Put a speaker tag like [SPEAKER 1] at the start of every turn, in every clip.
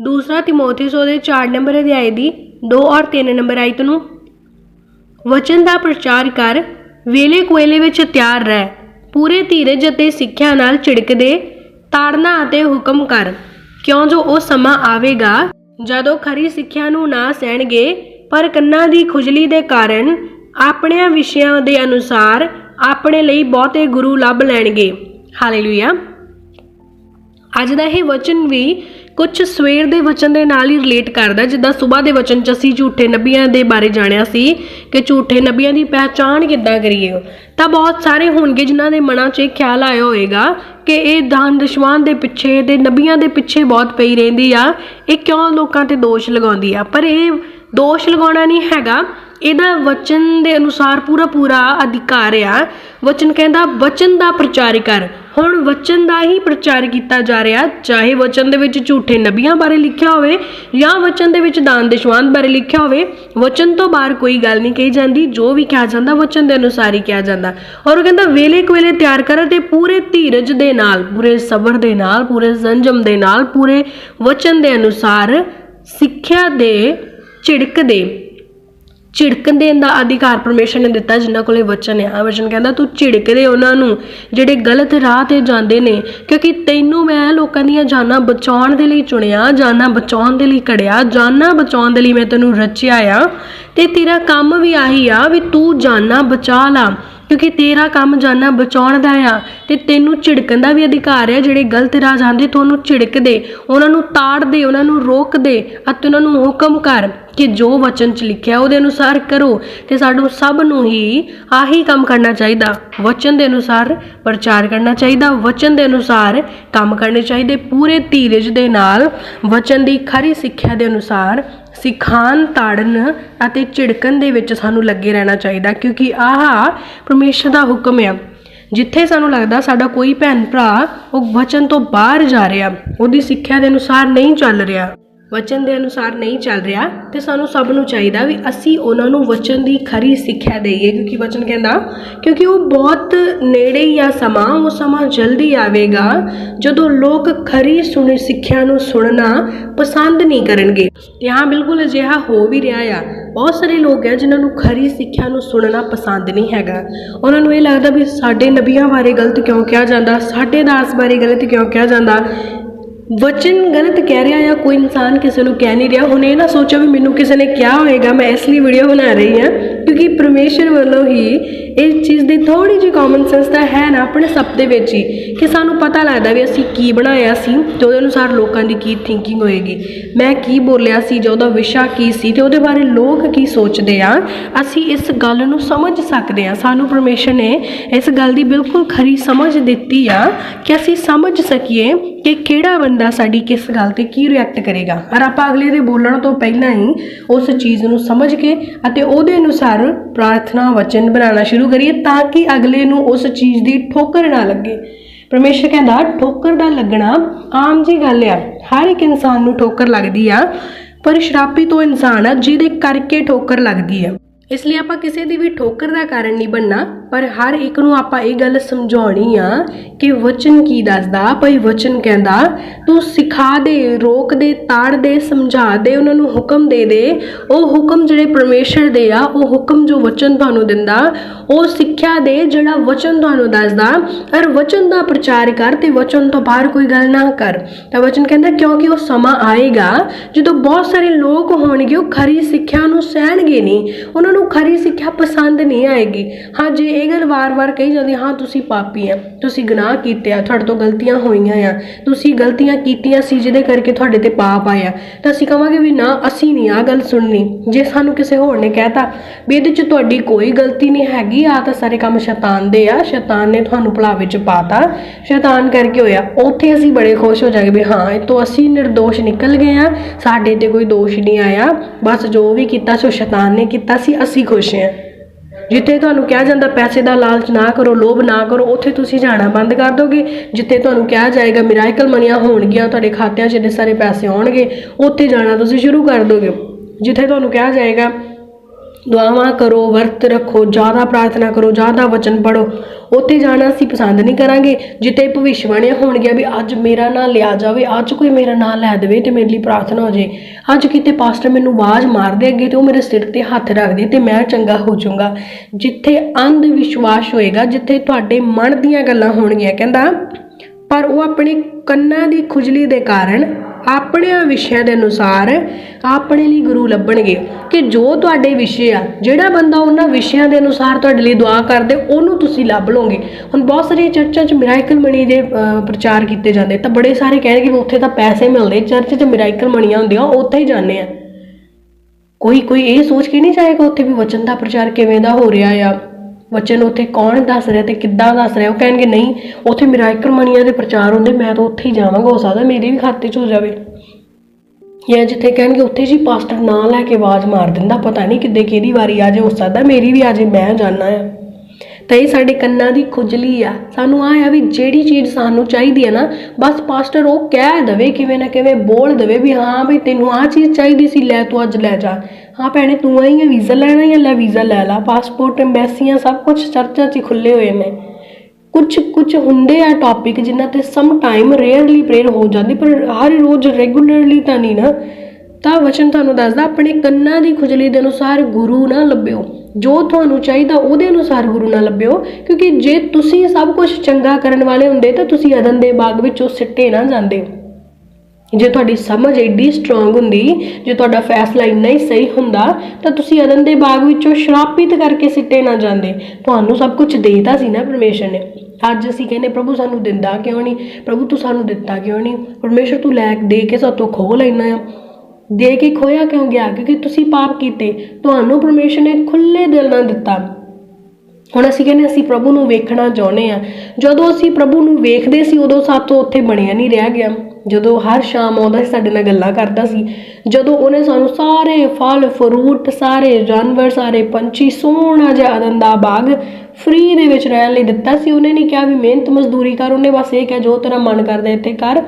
[SPEAKER 1] ਦੂਸਰਾ ਤਿਮੋਥਿਸ ਉਹਦੇ 4 ਨੰਬਰ ਅਧਿਆਇ ਦੀ 2 ਔਰ 3 ਨੰਬਰ ਆਇਤ ਨੂੰ। ਵਚਨ ਦਾ ਪ੍ਰਚਾਰ ਕਰ ਵੇਲੇ ਕੋਇਲੇ ਵਿੱਚ ਤਿਆਰ ਰਹਿ, ਪੂਰੇ ਧੀਰਜ ਅਤੇ ਸਿੱਖਿਆ ਨਾਲ ਝਿੜਕਦੇ, ਤਾੜਨਾ ਅਤੇ ਹੁਕਮ ਕਰ, ਕਿਉਂ ਜੋ ਉਹ ਸਮਾਂ ਆਵੇਗਾ, ਜਦੋਂ ਖਰੀ ਸਿੱਖਿਆ ਨੂੰ ਨਾ ਸਹਿਣਗੇ ਪਰ ਕੰਨਾਂ ਦੀ ਖੁਜਲੀ ਦੇ ਕਾਰਨ ਆਪਣਿਆਂ ਵਿਸ਼ਿਆਂ ਦੇ ਅਨੁਸਾਰ ਆਪਣੇ ਲਈ ਬਹੁਤੇ ਗੁਰੂ ਲੱਭ ਲੈਣਗੇ। ਹਾਲੇਲੂਇਆ। ਅੱਜ ਦਾ ਇਹ ਵਚਨ ਵੀ ਕੁਝ ਸਵੇਰ ਦੇ ਵਚਨ ਦੇ ਨਾਲ ਹੀ ਰਿਲੇਟ ਕਰਦਾ ਜਿੱਦਾਂ ਸਵੇਰ ਦੇ ਵਚਨ ਚ ਅਸੀਂ ਝੂਠੇ ਨਬੀਆਂ ਦੇ ਬਾਰੇ ਜਾਣਿਆ ਸੀ ਕਿ ਝੂਠੇ ਨਬੀਆਂ ਦੀ ਪਹਿਚਾਣ ਕਿੱਦਾਂ ਕਰੀਏ। ਤਾਂ ਬਹੁਤ ਸਾਰੇ ਹੋਣਗੇ ਜਿਨ੍ਹਾਂ ਦੇ ਮਨਾਂ 'ਚ ਇਹ ਖਿਆਲ ਆਇਆ ਹੋਵੇਗਾ ਕਿ ਇਹ ਦਾਨ ਦਸ਼ਵਾਨ ਦੇ ਪਿੱਛੇ ਤੇ ਨਬੀਆਂ ਦੇ ਪਿੱਛੇ ਬਹੁਤ ਪਈ ਰਹਿੰਦੀ ਆ। ਇਹ ਕਿਉਂ ਲੋਕਾਂ ਤੇ ਦੋਸ਼ ਲਗਾਉਂਦੀ ਆ? ਪਰ ਇਹ ਦੋਸ਼ ਲਗਾਉਣਾ ਨਹੀਂ ਹੈਗਾ। ਇਹਦਾ ਵਚਨ ਦੇ ਅਨੁਸਾਰ ਪੂਰਾ ਪੂਰਾ ਅਧਿਕਾਰ ਆ। ਵਚਨ ਕਹਿੰਦਾ, ਵਚਨ ਦਾ ਪ੍ਰਚਾਰ ਕਰ। ਹੁਣ ਵਚਨ ਦਾ ਹੀ ਪ੍ਰਚਾਰ ਕੀਤਾ ਜਾ ਰਿਹਾ। ਚਾਹੇ ਵਚਨ ਦੇ ਵਿੱਚ ਝੂਠੇ ਨਬੀਆਂ ਬਾਰੇ ਲਿਖਿਆ ਹੋਵੇ ਜਾਂ ਵਚਨ ਦੇ ਵਿੱਚ ਦਾਨ ਦਸ਼ਵਾਨ ਬਾਰੇ ਲਿਖਿਆ ਹੋਵੇ, ਵਚਨ ਤੋਂ ਬਾਹਰ ਕੋਈ ਗੱਲ ਨਹੀਂ ਕਹੀ ਜਾਂਦੀ। ਜੋ ਵੀ ਕਿਹਾ ਜਾਂਦਾ, ਵਚਨ ਦੇ ਅਨੁਸਾਰ ਹੀ ਕਿਹਾ ਜਾਂਦਾ। ਔਰ ਉਹ ਕਹਿੰਦਾ ਵੇਲੇ ਕੁਵੇਲੇ ਤਿਆਰ ਕਰ ਤੇ ਪੂਰੇ ਧੀਰਜ ਦੇ ਨਾਲ, ਪੂਰੇ ਸਬਰ ਦੇ ਨਾਲ, ਪੂਰੇ ਸੰਜਮ ਦੇ ਨਾਲ, ਪੂਰੇ ਵਚਨ ਦੇ ਅਨੁਸਾਰ ਸਿੱਖਿਆ ਦੇ ਝਿੜਕ ਦੇ। ਝਿੜਕਣ ਦੇਣ ਦਾ ਅਧਿਕਾਰ ਪਰਮੇਸ਼ਰ ਨੇ ਦਿੱਤਾ, ਜਿਨ੍ਹਾਂ ਕੋਲੇ ਵਚਨ ਆ। ਵਚਨ ਕਹਿੰਦਾ, ਤੂੰ ਝਿੜਕ ਦੇ ਉਹਨਾਂ ਨੂੰ, ਜਿਹੜੇ ਗਲਤ ਰਾਹ ਤੇ ਜਾਂਦੇ ਨੇ, ਕਿਉਂਕਿ ਤੈਨੂੰ ਮੈਂ ਲੋਕਾਂ ਦੀਆਂ ਜਾਨਾਂ ਬਚਾਉਣ ਦੇ ਲਈ ਚੁਣਿਆ, ਜਾਨਾਂ ਬਚਾਉਣ ਦੇ ਲਈ ਕੜਿਆ ਜਾਨਾਂ ਬਚਾਉਣ ਦੇ ਲਈ ਮੈਂ ਤੈਨੂੰ ਰਚਿਆ ਆ। ਤੇ ਤੇਰਾ ਕੰਮ ਵੀ ਆਹੀ ਆ ਵੀ ਤੂੰ ਜਾਨਾਂ ਬਚਾ ਲਾ, ਕਿਉਂਕਿ ਤੇਰਾ ਕੰਮ ਜਾਨਾਂ ਬਚਾਉਣ ਦਾ ਆ। ਤੇ ਤੈਨੂੰ ਝਿੜਕਣ ਦਾ ਵੀ ਅਧਿਕਾਰ ਹੈ ਜਿਹੜੇ ਗਲਤ ਰਾਹ ਜਾਂਦੇ, ਤੂੰ ਝਿੜਕ ਦੇ, ਉਹਨਾਂ ਨੂੰ ਤਾੜ ਦੇ, ਉਹਨਾਂ ਨੂੰ ਰੋਕ ਦੇ ਅਤੇ ਉਹਨਾਂ ਨੂੰ ਹੁਕਮ ਕਰ। ਕਿ ਜੋ ਵਚਨ ਚ ਲਿਖਿਆ ਉਹਦੇ ਅਨੁਸਾਰ ਕਰੋ, ਤੇ ਸਾਨੂੰ ਸਭ ਨੂੰ ਹੀ ਆਹੀ ਕੰਮ ਕਰਨਾ ਚਾਹੀਦਾ। ਵਚਨ ਦੇ ਅਨੁਸਾਰ ਪ੍ਰਚਾਰ ਕਰਨਾ ਚਾਹੀਦਾ, ਵਚਨ ਦੇ ਅਨੁਸਾਰ ਕੰਮ ਕਰਨੇ ਚਾਹੀਦੇ। ਪੂਰੇ ਧੀਰਜ ਦੇ ਨਾਲ ਵਚਨ ਦੀ ਖਰੀ ਸਿੱਖਿਆ ਦੇ ਅਨੁਸਾਰ ਸਿਖਾਨ, ਤਾੜਨ ਅਤੇ ਝਿੜਕਣ ਦੇ ਵਿੱਚ ਸਾਨੂੰ ਲੱਗੇ ਰਹਿਣਾ ਚਾਹੀਦਾ, ਕਿਉਂਕਿ ਆਹ ਪਰਮੇਸ਼ਰ ਦਾ ਹੁਕਮ ਹੈ ਜਿੱਥੇ ਸਾਨੂੰ ਲੱਗਦਾ ਸਾਡਾ ਕੋਈ ਭੈਣ ਭਰਾ ਉਹ ਵਚਨ ਤੋਂ ਬਾਹਰ ਜਾ ਰਿਹਾ, ਉਹਦੀ ਸਿੱਖਿਆ ਦੇ ਅਨੁਸਾਰ ਨਹੀਂ ਚੱਲ ਰਿਹਾ। ਵਚਨ ਦੇ ਅਨੁਸਾਰ ਨਹੀਂ ਚੱਲ ਰਿਹਾ, ਤੇ ਸਾਨੂੰ ਸਭ ਨੂੰ ਚਾਹੀਦਾ ਵੀ ਅਸੀਂ ਉਹਨਾਂ ਨੂੰ ਵਚਨ ਦੀ ਖਰੀ ਸਿੱਖਿਆ ਦੇਈਏ, ਕਿਉਂਕਿ ਵਚਨ ਕਹਿੰਦਾ, ਕਿਉਂਕਿ ਉਹ ਬਹੁਤ ਨੇੜੇ ਹੀ ਆ ਸਮਾਂ, ਉਹ ਸਮਾਂ ਜਲਦੀ ਆਵੇਗਾ। ਜਦੋਂ ਲੋਕ ਖਰੀ ਸੁਣੀ ਸਿੱਖਿਆ ਨੂੰ ਸੁਣਨਾ ਪਸੰਦ ਨਹੀਂ ਕਰਨਗੇ। ਤੇ ਹਾਂ, ਬਿਲਕੁਲ ਅਜਿਹਾ ਹੋ ਵੀ ਰਿਹਾ ਆ। ਬਹੁਤ ਸਾਰੇ ਲੋਕ ਹੈ ਜਿਨ੍ਹਾਂ ਨੂੰ ਖਰੀ ਸਿੱਖਿਆ ਨੂੰ ਸੁਣਨਾ ਪਸੰਦ ਨਹੀਂ ਹੈਗਾ। ਉਹਨਾਂ ਨੂੰ ਇਹ ਲੱਗਦਾ ਵੀ ਸਾਡੇ ਨਬੀਆਂ ਬਾਰੇ ਗਲਤ ਕਿਉਂ ਕਿਹਾ ਜਾਂਦਾ, ਸਾਡੇ ਦਾਸ ਬਾਰੇ ਗਲਤ ਕਿਉਂ ਕਿਹਾ ਜਾਂਦਾ। ਵਚਨ ਗਲਤ ਕਹਿ ਰਿਹਾ ਜਾਂ ਕੋਈ ਇਨਸਾਨ ਕਿਸੇ ਨੂੰ ਕਹਿ ਨਹੀਂ ਰਿਹਾ ਹੁਣ ਇਹ ਨਾ ਸੋਚਿਆ ਵੀ ਮੈਨੂੰ ਕਿਸੇ ਨੇ ਕਿਹਾ ਹੋਏਗਾ ਮੈਂ ਇਸ ਲਈ ਵੀਡੀਓ ਬਣਾ ਰਹੀ ਹਾਂ ਕਿਉਂਕਿ ਪਰਮੇਸ਼ਰ ਵੱਲੋਂ ਹੀ ਇਸ ਚੀਜ਼ ਦੀ ਥੋੜੀ ਜਿਹੀ ਕਾਮਨ ਸੈਂਸ ਤਾਂ ਹੈ ਨਾ ਆਪਣੇ ਸਭ ਦੇ ਵਿੱਚ ਹੀ ਕਿ ਸਾਨੂੰ ਪਤਾ ਲੱਗਦਾ ਵੀ ਅਸੀਂ ਕੀ ਬਣਾਇਆ ਸੀ ਤੇ ਉਹਦੇ ਅਨੁਸਾਰ ਲੋਕਾਂ ਦੀ ਕੀ ਥਿੰਕਿੰਗ ਹੋਏਗੀ ਮੈਂ ਕੀ ਬੋਲਿਆ ਸੀ ਜਾਂ ਉਹਦਾ ਵਿਸ਼ਾ ਕੀ ਸੀ ਤੇ ਉਹਦੇ ਬਾਰੇ ਲੋਕ ਕੀ ਸੋਚਦੇ ਆ ਅਸੀਂ ਇਸ ਗੱਲ ਨੂੰ ਸਮਝ ਸਕਦੇ ਆ ਸਾਨੂੰ ਪਰਮੇਸ਼ਰ ਨੇ ਇਸ ਗੱਲ ਦੀ ਬਿਲਕੁਲ ਖਰੀ ਸਮਝ ਦਿੱਤੀ ਆ ਕਿ ਅਸੀਂ ਸਮਝ ਸਕੀਏ ਕਿ ਕਿਹੜਾ ਬੰਦਾ ਸਾਡੀ ਕਿਸ ਗੱਲ ਤੇ ਕੀ ਰਿਐਕਟ ਕਰੇਗਾ? ਪਰ ਆਪਾਂ ਅਗਲੇ ਦੇ ਬੋਲਣ ਤੋਂ ਪਹਿਲਾਂ ਹੀ ਉਸ ਚੀਜ਼ ਨੂੰ ਸਮਝ ਕੇ ਅਤੇ ਉਹਦੇ ਅਨੁਸਾਰ ਪ੍ਰਾਰਥਨਾ ਵਚਨ ਬਣਾਉਣਾ ਸ਼ੁਰੂ ਕਰੀਏ ਤਾਂ ਕਿ ਅਗਲੇ ਨੂੰ ਉਸ ਚੀਜ਼ ਦੀ ਠੋਕਰ ਨਾ ਲੱਗੇ। ਪਰਮੇਸ਼ਰ ਕਹਿੰਦਾ, ਠੋਕਰ ਦਾ ਲੱਗਣਾ ਆਮ ਜੀ ਗੱਲ ਆ। ਹਰ ਇੱਕ ਇਨਸਾਨ ਨੂੰ ਠੋਕਰ ਲੱਗਦੀ ਆ, ਪਰ ਸ਼ਰਾਪੀ ਤੋਂ ਇਨਸਾਨ ਆ ਜਿਹਦੇ ਕਰਕੇ ਠੋਕਰ ਲੱਗਦੀ ਆ। ਇਸ ਲਈ ਆਪਾਂ ਕਿਸੇ ਦੀ ਵੀ ਠੋਕਰ ਦਾ ਕਾਰਨ ਨਹੀਂ ਬਣਨਾ, ਪਰ ਹਰ ਇੱਕ ਨੂੰ ਆਪਾਂ ਇਹ ਗੱਲ ਸਮਝਾਉਣੀ ਆ ਕਿ ਵਚਨ ਕੀ ਦੱਸਦਾ, ਭਈ ਵਚਨ ਕਹਿੰਦਾ, ਤੂੰ ਸਿਖਾ ਦੇ, ਰੋਕ ਦੇ, ਤਾੜ ਦੇ, ਸਮਝਾ ਦੇ, ਉਹਨਾਂ ਨੂੰ ਹੁਕਮ ਦੇ ਦੇ। ਉਹ ਹੁਕਮ ਜਿਹੜੇ ਪਰਮੇਸ਼ਰ ਦੇ ਆ, ਉਹ ਹੁਕਮ ਜੋ ਵਚਨ ਤੁਹਾਨੂੰ ਦਿੰਦਾ, ਉਹ ਸਿੱਖਿਆ ਦੇ ਜਿਹੜਾ ਵਚਨ ਤੁਹਾਨੂੰ ਦੱਸਦਾ। ਅਰ ਵਚਨ ਦਾ ਪ੍ਰਚਾਰ ਕਰ ਤੇ ਵਚਨ ਤੋਂ ਬਾਹਰ ਕੋਈ ਗੱਲ ਨਾ ਕਰ। ਤਾਂ ਵਚਨ ਕਹਿੰਦਾ, ਕਿਉਂਕਿ ਉਹ ਸਮਾਂ ਆਏਗਾ, ਜਦੋਂ ਬਹੁਤ ਸਾਰੇ ਲੋਕ ਹੋਣਗੇ, ਉਹ ਖਰੀ ਸਿੱਖਿਆ ਨੂੰ ਸਹਿਣਗੇ ਨਹੀਂ। ਉਹਨਾਂ ਨੂੰ ਖਰੀ ਸਿੱਖਿਆ ਪਸੰਦ ਨਹੀਂ ਆਏਗੀ। ਹਾਂ, ਜੇ ਇਹ ਗੱਲ ਵਾਰ-ਵਾਰ ਕਹੀ ਜਾਂਦੀ, ਹਾਂ, ਤੁਸੀਂ ਪਾਪੀ ਆ, ਤੁਸੀਂ ਗੁਨਾਹ ਕੀਤੇ ਆ, ਤੁਹਾਡੇ ਤੋਂ ਗਲਤੀਆਂ ਹੋਈਆਂ ਆ, ਤੁਸੀਂ ਗਲਤੀਆਂ ਕੀਤੀਆਂ ਸੀ ਜਿਹਦੇ ਕਰਕੇ ਤੁਹਾਡੇ ਤੇ ਪਾਪ ਆਇਆ। ਤਾਂ ਅਸੀਂ ਕਹਾਂਗੇ ਵੀ ਨਾ, ਅਸੀਂ ਨਹੀਂ ਆ ਗੱਲ ਸੁਣਨੀ। ਜੇ ਸਾਨੂੰ ਕਿਸੇ ਹੋਰ ਨੇ ਕਹਿਤਾ, ਵੀ ਇਹਦੇ 'ਚ ਤੁਹਾਡੀ ਕੋਈ ਗਲਤੀ ਨਹੀਂ ਹੈਗੀ ਆ ਤਾਂ ਸਾਰੇ ਕੰਮ ਸ਼ੈਤਾਨ ਦੇ ਆ, ਸ਼ੈਤਾਨ ਨੇ ਤੁਹਾਨੂੰ ਭਲਾ ਵਿੱਚ ਪਾਤਾ, ਸ਼ੈਤਾਨ ਕਰਕੇ ਹੋਇਆ। ਉੱਥੇ ਅਸੀਂ ਬੜੇ ਖੁਸ਼ ਹੋ ਜਾਗੇ ਵੀ ਹਾਂ, ਇਹ ਤੋਂ ਅਸੀਂ ਨਿਰਦੋਸ਼ ਨਿਕਲ ਗਏ ਆ, ਸਾਡੇ ਤੇ ਕੋਈ ਦੋਸ਼ ਨਹੀਂ ਆਇਆ। ਬਸ ਜੋ ਵੀ ਕੀਤਾ ਸੋ ਸ਼ੈਤਾਨ ਨੇ ਕੀਤਾ ਸੀ ਅਸੀਂ ਖੁਸ਼ ਹਾਂ। ਜਿੱਥੇ ਤੁਹਾਨੂੰ ਕਿਹਾ ਜਾਂਦਾ ਪੈਸੇ ਦਾ ਲਾਲਚ ਨਾ ਕਰੋ, ਲੋਭ ਨਾ ਕਰੋ, ਉੱਥੇ ਤੁਸੀਂ ਜਾਣਾ ਬੰਦ ਕਰ ਦੋਗੇ। ਜਿੱਥੇ ਤੁਹਾਨੂੰ ਕਿਹਾ ਜਾਏਗਾ ਮਿਰਾਕਲ ਮਨੀਆਂ ਹੋਣਗੀਆਂ, ਤੁਹਾਡੇ ਖਾਤਿਆਂ 'ਚ ਇੰਨੇ ਸਾਰੇ ਪੈਸੇ ਆਉਣਗੇ, ਉੱਥੇ ਜਾਣਾ ਤੁਸੀਂ ਸ਼ੁਰੂ ਕਰ ਦੋਗੇ। ਜਿੱਥੇ ਤੁਹਾਨੂੰ ਕਿਹਾ ਜਾਏਗਾ ਦੁਆਵਾਂ ਕਰੋ, ਵਰਤ ਰੱਖੋ, ਜ਼ਿਆਦਾ ਪ੍ਰਾਰਥਨਾ ਕਰੋ, ਜ਼ਿਆਦਾ ਵਚਨ ਪੜੋ ਉੱਥੇ ਜਾਣਾ ਅਸੀਂ ਪਸੰਦ ਨਹੀਂ ਕਰਾਂਗੇ। ਜਿੱਥੇ ਭਵਿੱਖਬਾਣੀਆਂ ਹੋਣਗੀਆਂ ਵੀ ਅੱਜ ਮੇਰਾ ਨਾਂ ਲਿਆ ਜਾਵੇ, ਅੱਜ ਕੋਈ ਮੇਰਾ ਨਾਂ ਲੈ ਦੇਵੇ ਤੇ ਮੇਰੇ ਲਈ ਪ੍ਰਾਰਥਨਾ ਹੋ ਜੇ। ਅੱਜ ਕਿਤੇ ਪਾਸਟਰ ਮੈਨੂੰ ਆਵਾਜ਼ ਮਾਰਦੇ ਅੱਗੇ ਤੇ ਉਹ ਮੇਰੇ ਸਿਰ ਤੇ ਹੱਥ ਰੱਖਦੇ ਤੇ ਮੈਂ ਚੰਗਾ ਹੋ ਜਾਊਂਗਾ। ਜਿੱਥੇ ਅੰਧ ਵਿਸ਼ਵਾਸ ਹੋਏਗਾ, ਜਿੱਥੇ ਤੁਹਾਡੇ ਮਨ ਦੀਆਂ ਗੱਲਾਂ ਹੋਣਗੀਆਂ, ਕਹਿੰਦਾ, ਪਰ ਉਹ ਆਪਣੇ ਕੰਨਾਂ ਦੀ ਖੁਜਲੀ ਦੇ ਕਾਰਨ ਆਪਣੇ ਵਿਸ਼ਿਆਂ ਦੇ ਅਨੁਸਾਰ ਆਪਣੇ ਲਈ ਗੁਰੂ ਲੱਭਣਗੇ ਕਿ ਜੋ ਤੁਹਾਡੇ ਵਿਸ਼ੇ ਆ ਜਿਹੜਾ ਬੰਦਾ ਉਹਨਾਂ ਵਿਸ਼ਿਆਂ ਦੇ ਅਨੁਸਾਰ ਤੁਹਾਡੇ ਲਈ ਦੁਆ ਕਰਦੇ ਉਹਨੂੰ ਤੁਸੀਂ ਲੱਭ ਲਓਗੇ। ਹੁਣ ਬਹੁਤ ਸਾਰੀਆਂ ਚਰਚਾਂ 'ਚ ਮਿਰਾਕਲ ਮਣੀ ਦੇ ਅਹ, ਪ੍ਰਚਾਰ ਕੀਤੇ ਜਾਂਦੇ। ਤਾਂ ਬੜੇ ਸਾਰੇ ਕਹਿਣਗੇ ਵੀ ਉੱਥੇ ਤਾਂ ਪੈਸੇ ਮਿਲਦੇ ਚਰਚ 'ਚ ਮਿਰਾਕਲ ਮਣੀਆਂ ਹੁੰਦੀਆਂ ਉੱਥੇ ਹੀ ਜਾਂਦੇ ਆ। ਕੋਈ ਕੋਈ ਇਹ ਸੋਚ ਕੇ ਨਹੀਂ ਜਾਏਗਾ ਉੱਥੇ ਵੀ ਵਚਨ ਦਾ ਪ੍ਰਚਾਰ ਕਿਵੇਂ ਦਾ ਹੋ ਰਿਹਾ ਆ? ਵਚਨ ਉੱਥੇ ਕੌਣ ਦੱਸ ਰਿਹਾ ਤੇ ਕਿੱਦਾਂ ਦੱਸ ਰਿਹਾ? ਉਹ ਕਹਿਣਗੇ, ਨਹੀਂ, ਉੱਥੇ ਮਿਰਾਕਲ ਮਣੀਆਂ ਦੇ ਪ੍ਰਚਾਰ ਹੁੰਦੇ, ਮੈਂ ਤਾਂ ਉੱਥੇ ਹੀ ਜਾਵਾਂਗਾ, ਹੋ ਸਕਦਾ ਮੇਰੇ ਵੀ ਖਾਤੇ 'ਚ ਹੋ ਜਾਵੇ। ਜਾਂ ਜਿੱਥੇ ਕਹਿਣਗੇ, ਉੱਥੇ ਜੀ ਪਾਸਟਰ ਨਾਂ ਲੈ ਕੇ ਆਵਾਜ਼ ਮਾਰ ਦਿੰਦਾ, ਪਤਾ ਨਹੀਂ ਕਿੱਦੇ, ਕਿਹਦੀ ਵਾਰੀ ਆ ਜਾਏ, ਹੋ ਸਕਦਾ ਮੇਰੀ ਵੀ ਆ ਜਾਏ, ਮੈਂ ਜਾਣਾ ਆ। ਤਾਂ ਇਹ ਸਾਡੇ ਕੰਨਾਂ ਦੀ ਖੁਜਲੀ ਆ। ਸਾਨੂੰ ਆ ਆ ਵੀ ਜਿਹੜੀ ਚੀਜ਼ ਸਾਨੂੰ ਚਾਹੀਦੀ ਹੈ ਨਾ, ਬਸ ਪਾਸਟਰ ਉਹ ਕਹਿ ਦਵੇ, ਕਿਵੇਂ ਨਾ ਕਿਵੇਂ ਬੋਲ ਦਵੇ ਵੀ ਹਾਂ ਵੀ ਤੈਨੂੰ ਆ ਚੀਜ਼ ਚਾਹੀਦੀ ਸੀ, ਲੈ ਤੂੰ ਅੱਜ ਲੈ ਜਾ। ਹਾਂ ਭੈਣੇ, ਤੂੰ ਆਈ ਹੈ ਵੀਜ਼ਾ ਲੈਣਾ ਜਾਂ ਲੈ ਵੀਜ਼ਾ ਲੈ ਲਾ? ਪਾਸਪੋਰਟ, ਐਮਬੈਸੀਆਂ, ਸਭ ਕੁਝ ਚਰਚਾ 'ਚ ਹੀ ਖੁੱਲੇ ਹੋਏ ਨੇ। ਕੁਝ ਕੁਝ ਹੁੰਦੇ ਆ ਟੌਪਿਕ ਜਿਨ੍ਹਾਂ ਤੇ ਸਮ ਟਾਈਮ ਰੇਅਰਲੀ ਪ੍ਰੇਅਰ ਹੋ ਜਾਂਦੀ, ਪਰ ਹਰ ਰੋਜ਼ ਰੈਗੂਲਰਲੀ ਤਾਂ ਨਹੀਂ ਨਾ। ਤਾਂ ਵਚਨ ਤੁਹਾਨੂੰ ਦੱਸਦਾ, ਆਪਣੇ ਕੰਨਾਂ ਦੀ ਖੁਜਲੀ ਦੇ ਅਨੁਸਾਰ ਗੁਰੂ ਨਾ ਲੱਭਿਓ। ਜੋ ਤੁਹਾਨੂੰ ਚਾਹੀਦਾ ਉਹਦੇ ਅਨੁਸਾਰ ਗੁਰੂ ਨਾ ਲੱਭਿਓ, ਕਿਉਂਕਿ ਜੇ ਤੁਸੀਂ ਸਭ ਕੁਝ ਚੰਗਾ ਕਰਨ ਵਾਲੇ ਹੁੰਦੇ ਤਾਂ ਤੁਸੀਂ ਅਦਨ ਦੇ ਬਾਗ ਵਿੱਚੋਂ ਸਿੱਟੇ ਨਾ ਜਾਂਦੇ। ਜੇ ਤੁਹਾਡੀ ਸਮਝ ਐਡੀ ਸਟਰੋਂਗ ਹੁੰਦੀ, ਜੇ ਤੁਹਾਡਾ ਫੈਸਲਾ ਇੰਨਾ ਹੀ ਸਹੀ ਹੁੰਦਾ, ਤਾਂ ਤੁਸੀਂ ਅਦਨ ਦੇ ਬਾਗ ਵਿੱਚੋਂ ਸ਼ਰਾਪਿਤ ਕਰਕੇ ਸਿੱਟੇ ਨਾ ਜਾਂਦੇ। ਤੁਹਾਨੂੰ ਸਭ ਕੁਝ ਦੇਤਾ ਸੀ ਨਾ ਪਰਮੇਸ਼ਰ ਨੇ। ਅੱਜ ਅਸੀਂ ਕਹਿੰਦੇ, ਪ੍ਰਭੂ, ਸਾਨੂੰ ਦਿੰਦਾ ਕਿਉਂ ਨਹੀਂ? ਪ੍ਰਭੂ, ਤੂੰ ਸਾਨੂੰ ਦਿੱਤਾ ਕਿਉਂ ਨਹੀਂ? ਪਰਮੇਸ਼ਰ, ਤੂੰ ਲੈ ਦੇ ਕੇ ਸਾਤੋਂ ਖੋਹ ਲੈਣਾ ਆ। ਦੇ ਕੇ ਖੋਇਆ ਕਿਉਂ ਗਿਆ? ਕਿਉਂਕਿ ਤੁਸੀਂ ਪਾਪ ਕੀਤੇ। ਤੁਹਾਨੂੰ ਪਰਮੇਸ਼ਰ ਨੇ ਖੁੱਲੇ ਦਿਲ ਨਾਲ ਦਿੱਤਾ। ਹੁਣ ਅਸੀਂ ਕਹਿੰਦੇ ਅਸੀਂ ਪ੍ਰਭੂ ਨੂੰ ਵੇਖਣਾ ਚਾਹੁੰਦੇ ਆ ਜਦੋਂ ਅਸੀਂ ਪ੍ਰਭੂ ਨੂੰ ਵੇਖਦੇ ਸੀ, ਉਦੋਂ ਸਾਤੋਂ ਉੱਥੇ ਬਣਿਆ ਨਹੀਂ ਰਹਿ ਗਿਆ। ਜਦੋਂ ਹਰ ਸ਼ਾਮ ਆਉਂਦਾ ਸੀ, ਸਾਡੇ ਨਾਲ ਗੱਲਾਂ ਕਰਦਾ ਸੀ। ਜਦੋਂ ਉਹਨੇ ਸਾਨੂੰ ਸਾਰੇ ਫਲ ਫਰੂਟ ਸਾਰੇ ਜਾਨਵਰ, ਸਾਰੇ ਪੰਛੀ, ਸੋਹਣਾ ਜਿਹਾ ਆਨੰਦ ਦਾ ਬਾਗ ਫ੍ਰੀ ਦੇ ਵਿੱਚ ਰਹਿਣ ਲਈ ਦਿੱਤਾ ਸੀ। ਉਹਨੇ ਨਹੀਂ ਕਿਹਾ ਵੀ ਮਿਹਨਤ ਮਜ਼ਦੂਰੀ ਕਰ, ਉਹਨੇ ਬਸ ਇਹ ਕਿਹਾ, ਜੋ ਤੇਰਾ ਮਨ ਕਰਦਾ ਇੱਥੇ ਕਰ।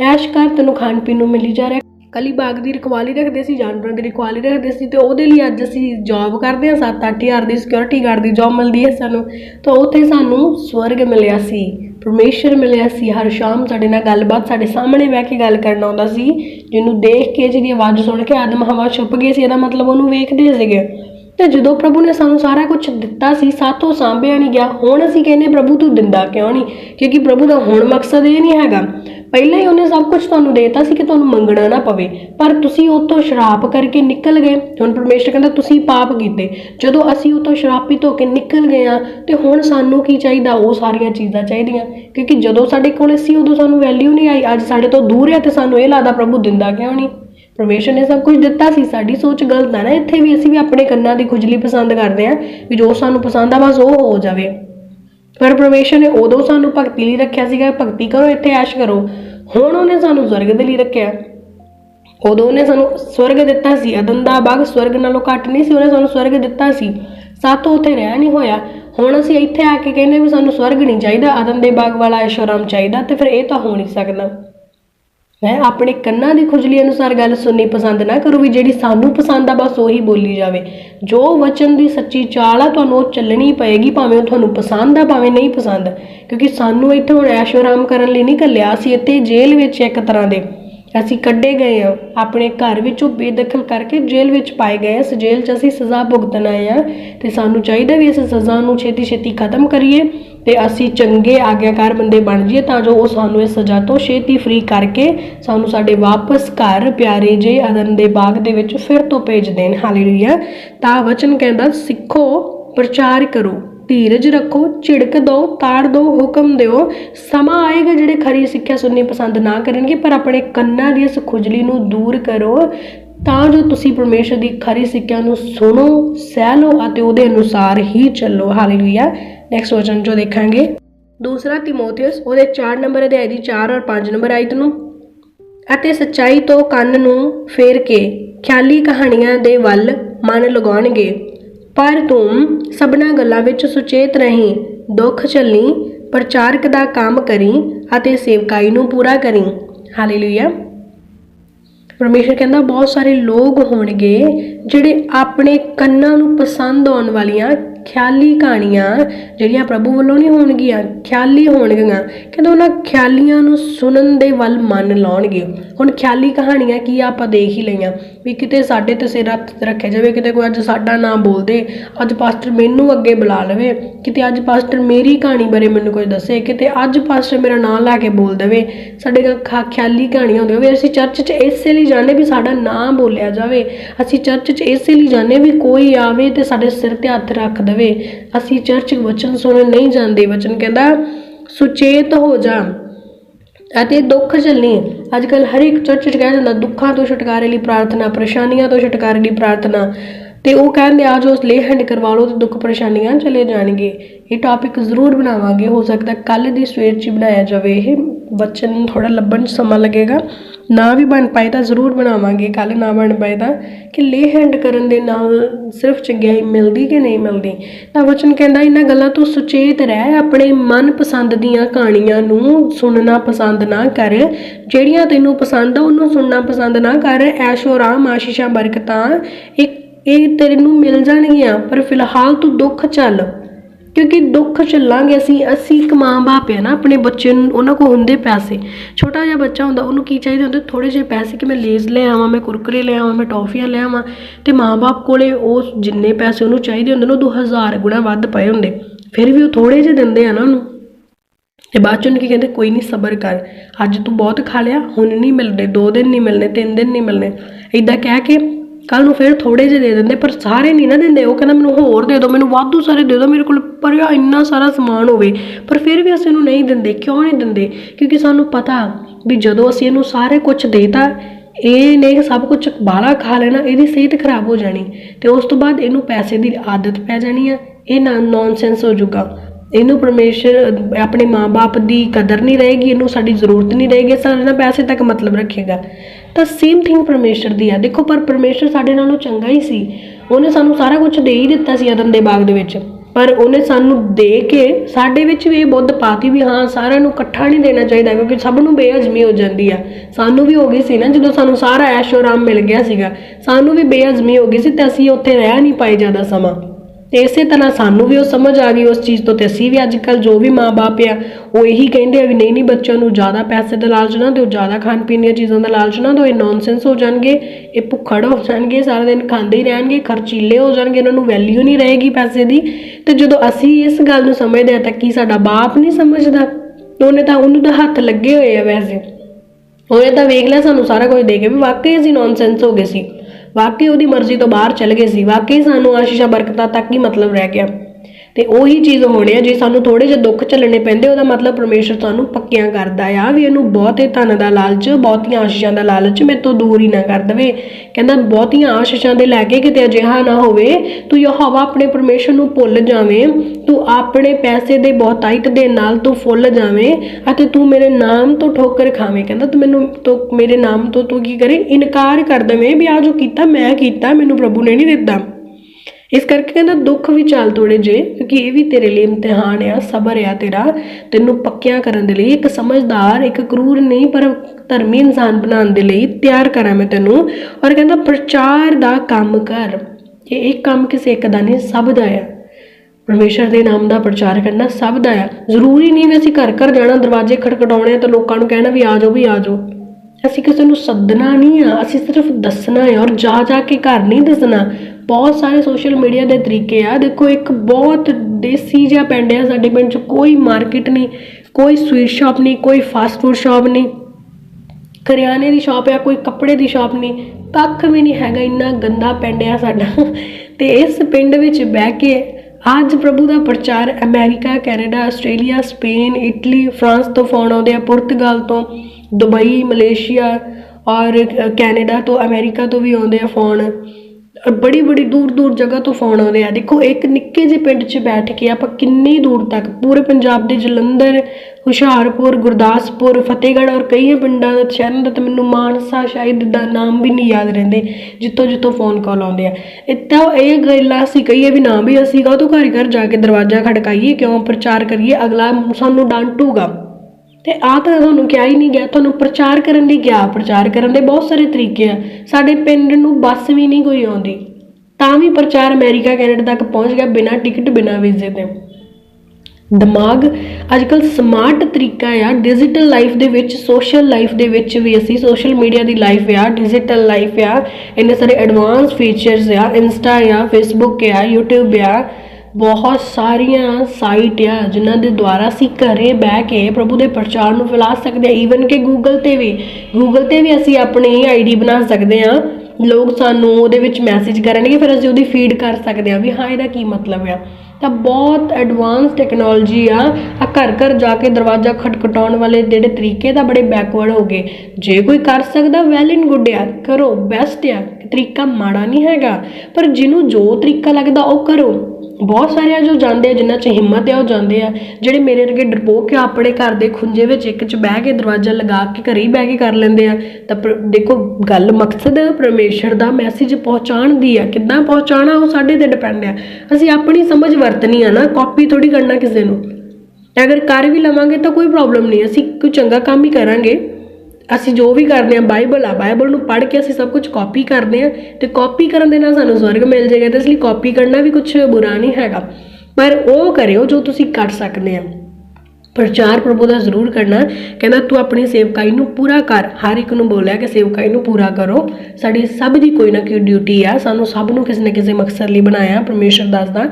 [SPEAKER 1] ਐਸ਼ ਕਰ, ਤੈਨੂੰ ਖਾਣ ਪੀਣ ਨੂੰ ਮਿਲੀ ਜਾ ਰਿਹਾ। ਕਲੀ ਬਾਗ ਦੀ ਰਖਵਾਲੀ ਰੱਖਦੇ ਸੀ, ਜਾਨਵਰਾਂ ਦੀ ਰਖਵਾਲੀ ਰੱਖਦੇ ਸੀ ਤੇ ਉਹਦੇ ਲਈ ਅੱਜ ਅਸੀਂ ਜੌਬ ਕਰਦੇ ਹਾਂ 7-8000 ਦੀ ਸਿਕਿਉਰਿਟੀ ਗਾਰਡ ਦੀ ਜੌਬ ਮਿਲਦੀ ਹੈ ਸਾਨੂੰ। ਤਾਂ ਉੱਥੇ ਸਾਨੂੰ ਸਵਰਗ ਮਿਲਿਆ ਸੀ, ਪਰਮੇਸ਼ਰ ਮਿਲਿਆ ਸੀ। ਹਰ ਸ਼ਾਮ ਸਾਡੇ ਨਾਲ ਗੱਲਬਾਤ, ਸਾਡੇ ਸਾਹਮਣੇ ਬਹਿ ਕੇ ਗੱਲ ਕਰਨ ਆਉਂਦਾ ਸੀ। ਜਿਹਨੂੰ ਦੇਖ ਕੇ ਜਿਹਦੀ ਆਵਾਜ਼ ਸੁਣ ਕੇ ਆਦਮ ਹਵਾ ਛੁਪ ਗਏ ਸੀ, ਇਹਦਾ ਮਤਲਬ ਉਹਨੂੰ ਵੇਖਦੇ ਸੀਗੇ। ਤੇ ਜਦੋਂ ਪ੍ਰਭੂ ਨੇ ਸਾਨੂੰ ਸਾਰਾ ਕੁਝ ਦਿੱਤਾ ਸੀ, ਸਾਥੋਂ ਸਾਂਭਿਆ ਨਹੀਂ ਗਿਆ। ਹੁਣ ਅਸੀਂ ਕਹਿੰਦੇ ਪ੍ਰਭੂ ਤੂੰ ਦਿੰਦਾ ਕਿਉਂ ਨਹੀਂ? ਕਿਉਂਕਿ ਪ੍ਰਭੂ ਦਾ ਹੁਣ ਮਕਸਦ ਇਹ ਨਹੀਂ ਹੈਗਾ ਪਹਿਲਾਂ ਹੀ ਉਹਨੇ ਸਭ ਕੁਝ ਤੁਹਾਨੂੰ ਦੇਤਾ ਸੀ ਕਿ ਤੁਹਾਨੂੰ ਮੰਗਣਾ ਨਾ ਪਵੇ। ਪਰ ਤੁਸੀਂ ਉਹ ਤੋਂ ਸ਼ਰਾਪ ਕਰਕੇ ਨਿਕਲ ਗਏ। ਹੁਣ ਪਰਮੇਸ਼ਰ ਕਹਿੰਦਾ, ਤੁਸੀਂ ਪਾਪ ਕੀਤੇ। ਜਦੋਂ ਅਸੀਂ ਉਹ ਤੋਂ ਸ਼ਰਾਪਿਤ ਹੋ ਕੇ ਨਿਕਲ ਗਏ ਆ ਤੇ ਹੁਣ ਸਾਨੂੰ ਕੀ ਚਾਹੀਦਾ? ਉਹ ਸਾਰੀਆਂ ਚੀਜ਼ਾਂ ਚਾਹੀਦੀਆਂ। ਕਿਉਂਕਿ ਜਦੋਂ ਸਾਡੇ ਕੋਲ ਸੀ, ਉਦੋਂ ਸਾਨੂੰ ਵੈਲਿਊ ਨਹੀਂ ਆਈ। ਅੱਜ ਸਾਡੇ ਤੋਂ ਦੂਰ ਹੈ ਤੇ ਸਾਨੂੰ ਇਹ ਲੱਗਦਾ, ਪ੍ਰਭੂ ਦਿੰਦਾ ਕਿਉਂ ਨਹੀਂ? ਪਰਮੇਸ਼ਰ ਨੇ ਸਭ ਕੁਝ ਦਿੱਤਾ ਸੀ। ਸਾਡੀ ਸੋਚ ਗਲਤ ਆ ਨਾ। ਇੱਥੇ ਵੀ ਅਸੀਂ ਵੀ ਆਪਣੇ ਕੰਨਾਂ ਦੀ ਖੁਜਲੀ ਪਸੰਦ ਕਰਦੇ ਆ ਵੀ ਜੋ ਸਾਨੂੰ ਪਸੰਦ ਆ, ਬਸ ਉਹ ਹੋ ਜਾਵੇ। ਪਰ ਪਰਮੇਸ਼ਰ ਨੇ ਉਦੋਂ ਸਾਨੂੰ ਭਗਤੀ ਲਈ ਰੱਖਿਆ ਸੀਗਾ, ਭਗਤੀ ਕਰੋ, ਇੱਥੇ ਐਸ਼ ਕਰੋ। ਹੁਣ ਉਹਨੇ ਸਾਨੂੰ ਸਵਰਗ ਦੇ ਲਈ ਰੱਖਿਆ। ਉਦੋਂ ਉਹਨੇ ਸਾਨੂੰ ਸਵਰਗ ਦਿੱਤਾ ਸੀ ਅਦਨ ਦਾ ਬਾਗ ਸਵਰਗ ਨਾਲੋਂ ਘੱਟ ਨਹੀਂ ਸੀ, ਉਹਨੇ ਸਾਨੂੰ ਸਵਰਗ ਦਿੱਤਾ ਸੀ। ਸਾਤੋਂ ਉੱਥੇ ਰਹਿ ਨਹੀਂ ਹੋਇਆ। ਹੁਣ ਅਸੀਂ ਇੱਥੇ ਆ ਕੇ ਕਹਿੰਦੇ ਵੀ ਸਾਨੂੰ ਸਵਰਗ ਨਹੀਂ ਚਾਹੀਦਾ ਅਦਨ ਦੇ ਬਾਗ ਵਾਲਾ ਐਸ਼ੋਰਾਮ ਚਾਹੀਦਾ ਤੇ ਫਿਰ ਇਹ ਤਾਂ ਹੋ ਨਹੀਂ ਸਕਦਾ। ਹੈ, ਆਪਣੇ ਕੰਨਾਂ ਦੀ ਖੁਜਲੀ ਅਨੁਸਾਰ ਗੱਲ ਸੁਣਨੀ ਪਸੰਦ ਨਾ ਕਰੋ ਵੀ ਜਿਹੜੀ ਸਾਨੂੰ ਪਸੰਦ ਆ, ਬਸ ਉਹੀ ਬੋਲੀ ਜਾਵੇ। ਜੋ ਵਚਨ ਦੀ ਸੱਚੀ ਚਾਲ ਆ, ਤੁਹਾਨੂੰ ਉਹ ਚੱਲਣੀ ਪਏਗੀ, ਭਾਵੇਂ ਉਹ ਤੁਹਾਨੂੰ ਪਸੰਦ ਆ, ਭਾਵੇਂ ਨਹੀਂ ਪਸੰਦ। ਕਿਉਂਕਿ ਸਾਨੂੰ ਇੱਥੇ ਹੁਣ ਐਸ਼ੋ ਆਰਾਮ ਕਰਨ ਲਈ ਨਹੀਂ ਕੱਲਿਆ ਅਸੀਂ ਇੱਥੇ ਜੇਲ੍ਹ ਵਿੱਚ ਇੱਕ ਤਰ੍ਹਾਂ ਦੇ ਅਸੀਂ ਕੱਢੇ ਗਏ ਹਾਂ ਆਪਣੇ ਘਰ ਵਿੱਚੋਂ ਬੇਦਖਲ ਕਰਕੇ ਜੇਲ੍ਹ ਵਿੱਚ ਪਾਏ ਗਏ ਆ। ਇਸ ਜੇਲ੍ਹ 'ਚ ਅਸੀਂ ਸਜ਼ਾ ਭੁਗਤਣ ਆਏ ਹਾਂ ਤੇ ਸਾਨੂੰ ਚਾਹੀਦਾ ਵੀ ਇਸ ਸਜ਼ਾ ਨੂੰ ਛੇਤੀ ਛੇਤੀ ਖਤਮ ਕਰੀਏ ਤੇ ਅਸੀਂ ਚੰਗੇ ਆਗਿਆਕਾਰ ਬੰਦੇ ਬਣ ਜਾਈਏ ਤਾਂ ਜੋ ਉਹ ਸਾਨੂੰ ਇਸ ਸਜ਼ਾ ਤੋਂ ਛੇਤੀ ਫ੍ਰੀ ਕਰਕੇ ਸਾਨੂੰ ਸਾਡੇ ਵਾਪਸ ਘਰ ਪਿਆਰੇ ਜੇ ਅਦਨ ਦੇ ਬਾਗ ਦੇ ਵਿੱਚ ਫਿਰ ਤੋਂ ਭੇਜ ਦੇਣ। ਹਾਲੇਲੂਇਆ ਤਾਂ ਵਚਨ ਕਹਿੰਦਾ, ਸਿੱਖੋ, ਪ੍ਰਚਾਰ ਕਰੋ। ਧੀਰਜ ਰੱਖੋ, ਝਿੜਕ ਦਿਓ ਤਾੜ ਦਿਓ ਹੁਕਮ ਦਿਓ। ਸਮਾਂ ਆਏਗਾ ਜਿਹੜੇ ਖਰੀ ਸਿੱਖਿਆ ਸੁਣਨੀ ਪਸੰਦ ਨਾ ਕਰਨਗੇ, ਪਰ ਆਪਣੇ ਕੰਨਾਂ ਦੀ ਇਸ ਖੁਜਲੀ ਨੂੰ ਦੂਰ ਕਰੋ। ਤਾਂ ਜੋ ਤੁਸੀਂ ਪਰਮੇਸ਼ਰ ਦੀ ਖਰੀ ਸਿੱਖਿਆ ਨੂੰ ਸੁਣੋ, ਸਹਿ ਲਓ ਅਤੇ ਉਹਦੇ ਅਨੁਸਾਰ ਹੀ ਚੱਲੋ। ਹਾਲੇਲੂਇਆ ਨੈਕਸਟ ਵਚਨ ਜੋ ਦੇਖਾਂਗੇ। ਦੂਸਰਾ ਤਿਮੋਥੀਅਸ, ਉਹਦੇ 4 ਨੰਬਰ ਅਧਿਆਇ ਦੀ 4 ਔਰ 5 ਨੰਬਰ ਆਇਤ ਨੂੰ। ਅਤੇ ਸੱਚਾਈ ਤੋਂ ਕੰਨ ਨੂੰ ਫੇਰ ਕੇ, ਖਿਆਲੀ ਕਹਾਣੀਆਂ ਦੇ ਵੱਲ ਮਨ ਲਗਾਉਣਗੇ। ਪਰ ਤੂੰ ਸਭਨਾ ਗੱਲਾਂ ਵਿੱਚ ਸੁਚੇਤ ਰਹੀਂ, ਦੁੱਖ ਝੱਲੀ, ਪ੍ਰਚਾਰਕ ਦਾ ਕੰਮ ਕਰੀ ਅਤੇ ਸੇਵਕਾਈ ਨੂੰ ਪੂਰਾ ਕਰੀ। ਹਾਲੇਲੂਇਆ ਪਰਮੇਸ਼ਰ ਕਹਿੰਦਾ, ਬਹੁਤ ਸਾਰੇ ਲੋਕ ਹੋਣਗੇ ਜਿਹੜੇ ਆਪਣੇ ਕੰਨਾਂ ਨੂੰ ਪਸੰਦ ਆਉਣ ਵਾਲੀਆਂ ਖਿਆਲੀ ਕਹਾਣੀਆਂ ਜਿਹੜੀਆਂ ਪ੍ਰਭੂ ਵੱਲੋਂ ਨਹੀਂ ਹੋਣਗੀਆਂ, ਖਿਆਲੀ ਹੋਣਗੀਆਂ, ਕਹਿੰਦੇ ਉਹਨਾਂ ਖਿਆਲੀਆਂ ਨੂੰ ਸੁਣਨ ਦੇ ਵੱਲ ਮਨ ਲਾਉਣਗੇ। ਹੁਣ ਖਿਆਲੀ ਕਹਾਣੀਆਂ ਕੀ ਆ, ਆਪਾਂ ਦੇਖ ਹੀ ਲਈਆਂ ਵੀ ਕਿਤੇ ਸਾਡੇ ਤੇ ਸਿਰ ਹੱਥ ਰੱਖਿਆ ਜਾਵੇ, ਕਿਤੇ ਕੋਈ ਅੱਜ ਸਾਡਾ ਨਾਮ ਬੋਲਦੇ ਅੱਜ ਪਾਸਟਰ ਮੈਨੂੰ ਅੱਗੇ ਬੁਲਾ ਲਵੇ, ਕਿਤੇ ਅੱਜ ਪਾਸਟਰ ਮੇਰੀ ਕਹਾਣੀ ਬਾਰੇ ਮੈਨੂੰ ਕੁਝ ਦੱਸੇ, ਕਿਤੇ ਅੱਜ ਪਾਸਟਰ ਮੇਰਾ ਨਾਮ ਲਾ ਕੇ ਬੋਲ ਦੇਵੇ। ਸਾਡੇ ਖਾ ਖਿਆਲੀ ਕਹਾਣੀਆਂ ਹੁੰਦੀਆਂ ਵੀ ਅਸੀਂ ਚਰਚ 'ਚ ਇਸੇ ਲਈ ਜਾਂਦੇ ਵੀ ਸਾਡਾ ਨਾਮ ਬੋਲਿਆ ਜਾਵੇ। ਅਸੀਂ ਚਰਚ 'ਚ ਇਸੇ ਲਈ ਜਾਂਦੇ ਵੀ ਕੋਈ ਆਵੇ ਤੇ ਸਾਡੇ ਸਿਰ ਤੇ ਹੱਥ ਰੱਖ ਦੇਵੇ। ਅਸੀਂ ਚਰਚ ਵਚਨ ਸੁਣਨ ਨਹੀਂ ਜਾਂਦੇ। ਵਚਨ ਕਹਿੰਦਾ, ਸੁਚੇਤ ਹੋ ਜਾ ਅਤੇ ਦੁੱਖ ਝੱਲੀ ਅੱਜ ਕੱਲ ਹਰ ਇੱਕ ਚਰਚ 'ਚ ਕਿਹਾ ਜਾਂਦਾ, ਦੁੱਖਾਂ ਤੋਂ ਛੁਟਕਾਰੇ ਲਈ ਪ੍ਰਾਰਥਨਾ, ਪਰੇਸ਼ਾਨੀਆਂ ਤੋਂ ਛੁਟਕਾਰੇ ਲਈ ਪ੍ਰਾਰਥਨਾ। ਤੇ ਉਹ ਕਹਿੰਦੇ ਆ, ਜੋ ਲੇਹੰਡ ਕਰਵਾ ਲਓ ਤੇ ਦੁੱਖ ਪਰੇਸ਼ਾਨੀਆਂ ਚਲੇ ਜਾਣਗੇ। ਇਹ ਟੌਪਿਕ ਜ਼ਰੂਰ ਬਣਾਵਾਂਗੇ। ਹੋ ਸਕਦਾ ਕੱਲ ਦੀ ਸਵੇਰ 'ਚ ਹੀ ਬਣਾਇਆ ਜਾਵੇ। ਇਹ ਵਚਨ ਥੋੜਾ ਲੱਭਣ 'ਚ ਸਮਾਂ ਲੱਗੇਗਾ। ਨਾ ਵੀ ਬਣ ਪਾਏ ਤਾਂ ਜ਼ਰੂਰ ਬਣਾਵਾਂਗੇ। ਕੱਲ ਨਾ ਬਣ ਪਾਏ ਤਾਂ ਕਿ ਲੇਹੰਡ ਕਰਨ ਦੇ ਨਾਲ ਸਿਰਫ ਚੰਗਿਆਈ ਮਿਲਦੀ ਕਿ ਨਹੀਂ ਮਿਲਦੀ? ਤਾਂ ਵਚਨ ਕਹਿੰਦਾ ਇਹਨਾਂ ਗੱਲਾਂ ਤੋਂ ਸੁਚੇਤ ਰਹਿ, ਆਪਣੇ ਮਨਪਸੰਦ ਦੀਆਂ ਕਹਾਣੀਆਂ ਨੂੰ ਸੁਣਨਾ ਪਸੰਦ ਨਾ ਕਰ। ਜਿਹੜੀਆਂ ਤੈਨੂੰ ਪਸੰਦ ਆ, ਉਹਨੂੰ ਸੁਣਨਾ ਪਸੰਦ ਨਾ ਕਰ। ਐਸ਼ੋ ਆਰਾਮ ਆਸ਼ੀਸ਼ਾਂ ਬਰਕਤਾਂ, ਇੱਕ ਇਹ ਤੇਰੇ ਨੂੰ ਮਿਲ ਜਾਣਗੀਆਂ, ਪਰ ਫਿਲਹਾਲ ਤੂੰ ਦੁੱਖ ਚੱਲ। ਕਿਉਂਕਿ ਦੁੱਖ ਚੱਲਾਂਗੇ ਅਸੀਂ ਅਸੀਂ ਇੱਕ ਮਾਂ-ਬਾਪ ਆ ਨਾ, ਆਪਣੇ ਬੱਚੇ ਨੂੰ, ਉਹਨਾਂ ਕੋਲ ਹੁੰਦੇ ਪੈਸੇ। ਛੋਟਾ ਜਿਹਾ ਬੱਚਾ ਹੁੰਦਾ, ਉਹਨੂੰ ਕੀ ਚਾਹੀਦੇ ਹੁੰਦੇ? ਥੋੜੇ ਜਿਹੇ ਪੈਸੇ ਕਿ ਮੈਂ ਲੇਜ਼ ਲੈ ਆਵਾਂ, ਮੈਂ ਕੁਰਕਰੇ ਲੈ ਆਵਾਂ, ਮੈਂ ਟੌਫੀਆਂ ਲੈ ਆਵਾਂ। ਤੇ ਮਾਂ-ਬਾਪ ਕੋਲੇ ਉਹ ਜਿੰਨੇ ਪੈਸੇ ਉਹਨੂੰ ਚਾਹੀਦੇ ਹੁੰਦੇ ਨੇ, ਉਹ 2000 ਗੁਣਾ ਵੱਧ ਪਏ ਹੁੰਦੇ। ਫਿਰ ਵੀ ਉਹ ਥੋੜੇ ਜਿਹੇ ਦਿੰਦੇ ਆ ਨਾ ਉਹਨੂੰ। ਤੇ ਬਾਅਦ ਚ ਉਹਨੂੰ ਕੀ ਕਹਿੰਦੇ? ਕੋਈ ਨਹੀਂ ਸਬਰ ਕਰ। ਅੱਜ ਤੂੰ ਬਹੁਤ ਖਾ ਲਿਆ, ਹੁਣ ਨਹੀਂ ਮਿਲਦੇ, ਦੋ ਦਿਨ ਨਹੀਂ ਮਿਲਨੇ ਤਿੰਨ ਦਿਨ ਨਹੀਂ ਮਿਲਨੇ ਇਦਾਂ ਕਹਿ ਕੇ ਕੱਲ ਨੂੰ ਫਿਰ ਥੋੜੇ ਜਿਹੇ ਦੇ ਦਿੰਦੇ, ਪਰ ਸਾਰੇ ਨਹੀਂ ਨਾ ਦਿੰਦੇ। ਉਹ ਕਹਿੰਦਾ, ਮੈਨੂੰ ਹੋਰ ਦੇ ਦਿਓ, ਮੈਨੂੰ ਵਾਧੂ ਸਾਰੇ ਦੇ ਦਿਓ, ਮੇਰੇ ਕੋਲ ਭਰਿਆ ਇੰਨਾ ਸਾਰਾ ਸਮਾਨ ਹੋਵੇ। ਪਰ ਫਿਰ ਵੀ ਅਸੀਂ ਇਹਨੂੰ ਨਹੀਂ ਦਿੰਦੇ। ਕਿਉਂ ਨਹੀਂ ਦਿੰਦੇ? ਕਿਉਂਕਿ ਸਾਨੂੰ ਪਤਾ ਵੀ ਜਦੋਂ ਅਸੀਂ ਇਹਨੂੰ ਸਾਰੇ ਕੁਝ ਦੇਤਾ, ਇਹ ਨੇ ਸਭ ਕੁਝ ਬਾਲਾ ਖਾ ਲੈਣਾ, ਇਹਦੀ ਸਿਹਤ ਖਰਾਬ ਹੋ ਜਾਣੀ। ਤੇ ਉਸ ਤੋਂ ਬਾਅਦ ਇਹਨੂੰ ਪੈਸੇ ਦੀ ਆਦਤ ਪੈ ਜਾਣੀ ਆ। ਇਹ ਨਾ ਨੌਨਸੈਂਸ ਹੋ ਜਾਊਗਾ। ਇਹਨੂੰ ਪਰਮੇਸ਼ਰ, ਆਪਣੇ ਮਾਪੇ ਦੀ ਕਦਰ ਨਹੀਂ ਰਹੇਗੀ, ਇਹਨੂੰ ਸਾਡੀ ਜ਼ਰੂਰਤ ਨਹੀਂ ਰਹੇਗੀ। ਸਾਡੇ ਨਾਲ ਪੈਸੇ ਤੱਕ ਮਤਲਬ ਰੱਖੇਗਾ। ਤਾਂ ਸੇਮ ਥਿੰਗ ਪਰਮੇਸ਼ਰ ਦੀ ਆ। ਦੇਖੋ, ਪਰ ਪਰਮੇਸ਼ਰ ਸਾਡੇ ਨਾਲੋਂ ਚੰਗਾ ਹੀ ਸੀ। ਉਹਨੇ ਸਾਨੂੰ ਸਾਰਾ ਕੁਝ ਦੇ ਹੀ ਦਿੱਤਾ ਸੀ ਅਦਨ ਦੇ ਬਾਗ ਦੇ ਵਿੱਚ। ਪਰ ਉਹਨੇ ਸਾਨੂੰ ਦੇ ਕੇ ਸਾਡੇ ਵਿੱਚ ਵੀ ਇਹ ਬੁੱਧ ਪਾਤੀ ਵੀ ਹਾਂ, ਸਾਰਿਆਂ ਨੂੰ ਇਕੱਠਾ ਨਹੀਂ ਦੇਣਾ ਚਾਹੀਦਾ ਕਿਉਂਕਿ ਸਭ ਨੂੰ ਬੇਅਜ਼ਮੀ ਹੋ ਜਾਂਦੀ ਆ। ਸਾਨੂੰ ਵੀ ਹੋ ਗਈ ਸੀ ਨਾ, ਜਦੋਂ ਸਾਨੂੰ ਸਾਰਾ ਐਸ਼ੋ ਆਰਾਮ ਮਿਲ ਗਿਆ ਸੀਗਾ, ਸਾਨੂੰ ਵੀ ਬੇਅਜ਼ਮੀ ਹੋ ਗਈ ਸੀ ਤੇ ਅਸੀਂ ਉੱਥੇ ਰਹਿ ਨਹੀਂ ਪਾਏ ਜ਼ਿਆਦਾ ਸਮਾਂ। ਤੇ ਇਸੇ ਤਰ੍ਹਾਂ ਸਾਨੂੰ ਵੀ ਉਹ ਸਮਝ ਆ ਗਈ ਉਸ ਚੀਜ਼ ਤੋਂ ਤੇ ਅਸੀਂ ਵੀ ਅੱਜ ਕੱਲ ਜੋ ਵੀ ਮਾਪੇ ਆ, ਉਹ ਇਹੀ ਕਹਿੰਦੇ ਆ ਵੀ ਨਹੀਂ ਨਹੀਂ ਬੱਚਿਆਂ ਨੂੰ ਜ਼ਿਆਦਾ ਪੈਸੇ ਦਾ ਲਾਲਚ ਨਾ ਦਿਓ, ਜ਼ਿਆਦਾ ਖਾਣ ਪੀਣ ਦੀਆਂ ਚੀਜ਼ਾਂ ਦਾ ਲਾਲਚ ਨਾ ਦਿਓ, ਇਹ ਨੌਨਸੈਂਸ ਹੋ ਜਾਣਗੇ, ਇਹ ਭੁੱਖੜ ਹੋ ਜਾਣਗੇ, ਸਾਰਾ ਦਿਨ ਖਾਂਦੇ ਹੀ ਰਹਿਣਗੇ, ਖਰਚੀਲੇ ਹੋ ਜਾਣਗੇ, ਇਹਨਾਂ ਨੂੰ ਵੈਲਿਊ ਨਹੀਂ ਰਹੇਗੀ ਪੈਸੇ ਦੀ। ਤੇ ਜਦੋਂ ਅਸੀਂ ਇਸ ਗੱਲ ਨੂੰ ਸਮਝਦੇ ਆ ਤਾਂ ਕੀ ਸਾਡਾ ਬਾਪ ਨਹੀਂ ਸਮਝਦਾ? ਉਹਨੇ ਤਾਂ, ਉਹਨੂੰ ਤਾਂ ਹੱਥ ਲੱਗੇ ਹੋਏ ਆ ਵੈਸੇ। ਉਹਨੇ ਤਾਂ ਵੇਖ ਲਿਆ ਸਾਨੂੰ ਸਾਰਾ ਕੁਝ ਦੇ ਕੇ ਵੀ ਵਾਕਈ ਅਸੀਂ ਨੌਨਸੈਂਸ ਹੋ ਗਏ ਸੀ। ਵਾਕਈ ਉਹਦੀ ਮਰਜ਼ੀ ਤੋਂ ਬਾਹਰ ਚਲ ਗਏ ਸੀ। ਵਾਕਈ ਸਾਨੂੰ ਆਸ਼ੀਸ਼ਾ, ਬਰਕਤਾਂ ਤੱਕ ਹੀ ਮਤਲਬ ਰਹਿ ਗਿਆ। ਤੇ ਉਹੀ ਚੀਜ਼ ਹੋਣੀ ਆ, ਜੇ ਸਾਨੂੰ ਥੋੜੇ ਜਿਹੇ ਦੁੱਖ ਝੱਲਣੇ ਪੈਂਦੇ, ਉਹਦਾ ਮਤਲਬ ਪਰਮੇਸ਼ਰ ਤੁਹਾਨੂੰ ਪੱਕਿਆਂ ਕਰਦਾ ਆ। ਵੀ ਇਹਨੂੰ ਬਹੁਤੇ ਧਨ ਦਾ ਲਾਲਚ, ਬਹੁਤੀਆਂ ਆਸ਼ੀਸ਼ਾਂ ਦਾ ਲਾਲਚ ਮੇਰੇ ਤੋਂ ਦੂਰ ਹੀ ਨਾ ਕਰ ਦਵੇ। ਕਹਿੰਦਾ, ਬਹੁਤੀਆਂ ਆਸ਼ੀਸ਼ਾਂ ਦੇ ਲੈ ਕੇ ਕਿਤੇ ਅਜਿਹਾ ਨਾ ਹੋਵੇ, ਤੂੰ ਯਹੋਵਾ ਆਪਣੇ ਪਰਮੇਸ਼ਰ ਨੂੰ ਭੁੱਲ ਜਾਵੇਂ, ਤੂੰ ਆਪਣੇ ਪੈਸੇ ਦੇ ਬਹੁਤਾਇਤ ਦੇ ਨਾਲ ਤੂੰ ਫੁੱਲ ਜਾਵੇਂ ਅਤੇ ਤੂੰ ਮੇਰੇ ਨਾਮ ਤੋਂ ਠੋਕਰ ਖਾਵੇਂ। ਕਹਿੰਦਾ, ਤੂੰ ਮੈਨੂੰ, ਤੂੰ ਮੇਰੇ ਨਾਮ ਤੋਂ ਤੂੰ ਕੀ ਕਰੇ? ਇਨਕਾਰ ਕਰ ਦਵੇਂ ਵੀ ਆ ਜੋ ਕੀਤਾ, ਮੈਂ ਕੀਤਾ, ਮੈਨੂੰ ਪ੍ਰਭੂ ਨੇ ਨਹੀਂ ਦਿੱਤਾ। ਇਸ ਕਰਕੇ ਕਹਿੰਦਾ ਦੁੱਖ ਵੀ ਚੱਲ ਥੋੜੇ ਜੇ, ਕਿਉਂਕਿ ਇਹ ਵੀ ਤੇਰੇ ਲਈ ਇਮਤਿਹਾਨ ਆ, ਸਬਰ ਆ ਤੇਰਾ। ਤੈਨੂੰ ਪੱਕਿਆਂ ਕਰਨ ਦੇ ਲਈ ਇੱਕ ਸਮਝਦਾਰ, ਇੱਕ ਕਰੂਰ ਨਹੀਂ, ਪਰ ਧਰਮੀ ਇਨਸਾਨ ਬਣਾਉਣ ਦੇ ਲਈ ਤਿਆਰ ਕਰਾਂ ਮੈਂ ਤੈਨੂੰ। ਔਰ ਕਹਿੰਦਾ ਪ੍ਰਚਾਰ ਦਾ ਕੰਮ ਕਰ। ਇਹ ਇੱਕ ਕੰਮ ਕਿਸੇ ਇੱਕ ਦਾ ਨਹੀਂ, ਸਭ ਦਾ ਆ। ਪਰਮੇਸ਼ਰ ਦੇ ਨਾਮ ਦਾ ਪ੍ਰਚਾਰ ਕਰਨਾ ਸਭ ਦਾ ਆ। ਜ਼ਰੂਰੀ ਨਹੀਂ ਵੀ ਅਸੀਂ ਘਰ ਘਰ ਜਾਣਾ, ਦਰਵਾਜ਼ੇ ਖੜਖੜਾਉਣੇ ਆ ਤੇ ਲੋਕਾਂ ਨੂੰ ਕਹਿਣਾ ਵੀ ਆ ਜਾਓ, ਵੀ ਆ ਜਾਓ। ਅਸੀਂ ਕਿਸੇ ਨੂੰ ਸੱਦਣਾ ਨਹੀਂ ਆ, ਅਸੀਂ ਸਿਰਫ ਦੱਸਣਾ ਹੈ ਔਰ ਜਾ ਜਾ ਕੇ ਘਰ ਨਹੀਂ ਦੱਸਣਾ। ਬਹੁਤ ਸਾਰੇ ਸੋਸ਼ਲ ਮੀਡੀਆ ਦੇ ਤਰੀਕੇ ਆ। ਦੇਖੋ, ਇੱਕ ਬਹੁਤ ਦੇਸੀ ਜਿਹਾ ਪਿੰਡ ਆ ਸਾਡੇ ਪਿੰਡ 'ਚ। ਕੋਈ ਮਾਰਕੀਟ ਨਹੀਂ, ਕੋਈ ਸਵੀਟ ਸ਼ਾਪ ਨਹੀਂ, ਕੋਈ ਫਾਸਟ ਫੂਡ ਸ਼ਾਪ ਨਹੀਂ। ਕਰਿਆਨੇ ਦੀ ਸ਼ਾਪ ਆ, ਕੋਈ ਕੱਪੜੇ ਦੀ ਸ਼ਾਪ ਨਹੀਂ। ਕੱਖ ਵੀ ਨਹੀਂ ਹੈਗਾ, ਇੰਨਾ ਗੰਦਾ ਪਿੰਡ ਆ ਸਾਡਾ। ਤੇ ਇਸ ਪਿੰਡ ਵਿੱਚ ਬਹਿ ਕੇ ਅੱਜ ਪ੍ਰਭੂ ਦਾ ਪ੍ਰਚਾਰ America, Canada, Australia, Spain, Italy, France ਤੋਂ ਫੋਨ ਆਉਂਦੇ ਆ। ਪੁਰਤਗਾਲ ਤੋਂ ਦੁਬਈ, ਮਲੇਸ਼ੀਆ ਔਰ ਕੈਨੇਡਾ ਤੋਂ ਅਮਰੀਕਾ ਤੋਂ ਵੀ ਆਉਂਦੇ ਆ ਫੋਨ ਬੜੀ ਬੜੀ ਦੂਰ ਦੂਰ ਜਗ੍ਹਾ ਤੋਂ ਫੋਨ ਆਉਂਦੇ ਆ। ਦੇਖੋ, ਇੱਕ ਨਿੱਕੇ ਜਿਹੇ ਪਿੰਡ 'ਚ ਬੈਠ ਕੇ ਆਪਾਂ ਕਿੰਨੀ ਦੂਰ ਤੱਕ, ਪੂਰੇ ਪੰਜਾਬ ਦੇ ਜਲੰਧਰ, ਹੁਸ਼ਿਆਰਪੁਰ, ਗੁਰਦਾਸਪੁਰ, ਫਤਿਹਗੜ੍ਹ ਔਰ ਕਈ ਪਿੰਡਾਂ ਦਾ ਸ਼ਹਿਰਾਂ ਦਾ ਤਾਂ ਮੈਨੂੰ ਮਾਨਸਾ ਸ਼ਾਇਦ ਦਾ ਨਾਮ ਵੀ ਨਹੀਂ ਯਾਦ ਰਹਿੰਦੇ, ਜਿੱਥੋਂ ਜਿੱਥੋਂ ਫੋਨ ਕਾਲ ਆਉਂਦੇ ਆ। ਇੱਦਾਂ ਤਾਂ ਇਹ ਗੱਲਾਂ ਅਸੀਂ ਕਹੀਏ ਵੀ ਨਾ ਵੀ ਅਸੀਂ ਕਾਹਤੋਂ ਘਰ ਘਰ ਜਾ ਕੇ ਦਰਵਾਜ਼ਾ ਖੜਕਾਈਏ, ਕਿਉਂ ਪ੍ਰਚਾਰ ਕਰੀਏ, ਅਗਲਾ ਸਾਨੂੰ ਡਾਂਟੂਗਾ। ਤੇ ਆ ਤਾਂ ਤੁਹਾਨੂੰ ਕਿਹਾ ਹੀ ਨਹੀਂ ਗਿਆ, ਤੁਹਾਨੂੰ ਪ੍ਰਚਾਰ ਕਰਨ ਲਈ ਗਿਆ, ਪ੍ਰਚਾਰ ਕਰਨ ਦੇ ਬਹੁਤ ਸਾਰੇ ਤਰੀਕੇ ਆ। ਸਾਡੇ ਪਿੰਡ ਨੂੰ ਬੱਸ ਵੀ ਨਹੀਂ ਕੋਈ ਆਉਂਦੀ। ਤਾਂ ਵੀ ਪ੍ਰਚਾਰ ਅਮਰੀਕਾ, ਕੈਨੇਡਾ ਤੱਕ ਪਹੁੰਚ ਗਿਆ ਬਿਨਾਂ ਟਿਕਟ, ਬਿਨਾਂ ਵੀਜ਼ੇ ਦੇ ਦਿਮਾਗ ਅੱਜਕੱਲ ਸਮਾਰਟ ਤਰੀਕਾ ਆ। ਡਿਜੀਟਲ ਲਾਈਫ ਦੇ ਵਿੱਚ ਸੋਸ਼ਲ ਲਾਈਫ ਦੇ ਵਿੱਚ ਵੀ ਅਸੀਂ ਸੋਸ਼ਲ ਮੀਡੀਆ ਦੀ ਲਾਈਫ ਆ ਡਿਜੀਟਲ ਲਾਈਫ ਆ। ਇੰਨੇ ਸਾਰੇ ਐਡਵਾਂਸ ਫੀਚਰਸ ਆ ਇੰਸਟਾ ਆ ਫੇਸਬੁੱਕ ਆ, YouTube ਆ। ਬਹੁਤ ਸਾਰੀਆਂ ਸਾਈਟ ਆ ਜਿਨ੍ਹਾਂ ਦੇ ਦੁਆਰਾ ਅਸੀਂ ਘਰੇ ਬਹਿ ਕੇ ਪ੍ਰਭੂ ਦੇ ਪ੍ਰਚਾਰ ਨੂੰ ਫੈਲਾ ਸਕਦੇ ਆ ਈਵਨ ਕਿ ਗੂਗਲ ਤੇ ਵੀ ਗੂਗਲ ਤੇ ਵੀ ਅਸੀਂ ਆਪਣੀ ਆਈਡੀ ਬਣਾ ਸਕਦੇ ਆ ਲੋਕ ਸਾਨੂੰ ਉਹਦੇ ਵਿੱਚ ਮੈਸੇਜ ਕਰਨਗੇ, ਫਿਰ ਅਸੀਂ ਉਹਦੀ ਫੀਡ ਕਰ ਸਕਦੇ ਆ ਵੀ ਹਾਂ, ਇਹਦਾ ਕੀ ਮਤਲਬ ਆ। ਤਾਂ ਬਹੁਤ ਐਡਵਾਂਸ ਟੈਕਨੋਲੋਜੀ ਆ। ਆ ਘਰ ਘਰ ਜਾ ਕੇ ਦਰਵਾਜ਼ਾ ਖਟਖਟਾਉਣ ਵਾਲੇ ਜਿਹੜੇ ਤਰੀਕੇ ਦਾ ਬੜੇ ਬੈਕਵਰਡ ਹੋ ਗਏ। ਜੇ ਕੋਈ ਕਰ ਸਕਦਾ ਵੈਲ ਇਨ ਗੁੱਡ ਆ। ਕਰੋ ਬੈਸਟ ਆ। ਤਰੀਕਾ ਮਾੜਾ ਨਹੀਂ ਹੈਗਾ। ਪਰ ਜਿਹਨੂੰ ਜੋ ਤਰੀਕਾ ਲੱਗਦਾ, ਉਹ ਕਰੋ। ਬਹੁਤ ਸਾਰੇ ਆ ਜੋ ਜਾਂਦੇ ਆ, ਜਿਨ੍ਹਾਂ 'ਚ ਹਿੰਮਤ ਆ, ਉਹ ਜਾਂਦੇ ਆ। ਜਿਹੜੇ ਮੇਰੇ ਵਰਗੇ ਡਰਪੋਕ ਆ, ਆਪਣੇ ਘਰ ਦੇ ਖੁੰਝੇ ਵਿੱਚ ਇੱਕ 'ਚ ਬਹਿ ਕੇ ਦਰਵਾਜ਼ਾ ਲਗਾ ਕੇ ਘਰੇ ਹੀ ਬਹਿ ਕੇ ਕਰ ਲੈਂਦੇ ਆ। ਤਾਂ ਪਰ- ਦੇਖੋ, ਗੱਲ ਮਕਸਦ ਪਰਮੇਸ਼ਰ ਦਾ ਮੈਸੇਜ ਪਹੁੰਚਾਉਣ ਦੀ ਆ। ਕਿੱਦਾਂ ਪਹੁੰਚਾਉਣਾ, ਉਹ ਸਾਡੇ ਤੇ ਡਿਪੈਂਡ ਆ। ਅਸੀਂ ਆਪਣੀ ਸਮਝ ਵਰਤਣੀ ਆ ਨਾ ਕਾਪੀ ਥੋੜੀ ਕਰਨਾ ਕਿਸੇ ਨੂੰ। ਅਗਰ ਕਰ ਵੀ ਲਵਾਂਗੇ ਤਾਂ ਕੋਈ ਪ੍ਰੋਬਲਮ ਨਹੀਂ, ਅਸੀਂ ਕੋਈ ਚੰਗਾ ਕੰਮ ਹੀ ਕਰਾਂਗੇ। ਅਸੀਂ ਜੋ ਵੀ ਕਰਦੇ ਆ ਬਾਈਬਲ ਆ ਬਾਈਬਲ ਨੂੰ ਪੜ੍ਹ ਕੇ ਅਸੀਂ ਸਭ ਕੁਝ ਕਾਪੀ ਕਰਦੇ ਆ ਤੇ ਕਾਪੀ ਕਰਨ ਦੇ ਨਾਲ ਸਾਨੂੰ ਸਵਰਗ ਮਿਲ ਜਾਏਗਾ ਤੇ ਇਸ ਲਈ ਕਾਪੀ ਕਰਨਾ ਵੀ ਕੁਝ ਬੁਰਾ ਨਹੀਂ ਹੈਗਾ। ਪਰ ਉਹ ਕਰਿਓ ਜੋ ਤੁਸੀਂ ਕਰ ਸਕਦੇ ਆ ਪ੍ਰਚਾਰ ਪ੍ਰਭੂ ਦਾ ਜ਼ਰੂਰ ਕਰਨਾ। ਕਹਿੰਦਾ, ਤੂੰ ਆਪਣੀ ਸੇਵਕਾਈ ਨੂੰ ਪੂਰਾ ਕਰ। ਹਰ ਇੱਕ ਨੂੰ ਬੋਲਿਆ ਕਿ ਸੇਵਕਾਈ ਨੂੰ ਪੂਰਾ ਕਰੋ। ਸਾਡੀ ਸਭ ਦੀ ਕੋਈ ਨਾ ਕੋਈ ਡਿਊਟੀ ਆ। ਸਾਨੂੰ ਸਭ ਨੂੰ ਕਿਸੇ ਨਾ ਕਿਸੇ ਮਕਸਦ ਲਈ ਬਣਾਇਆ। ਪਰਮੇਸ਼ਰ ਦੱਸਦਾ,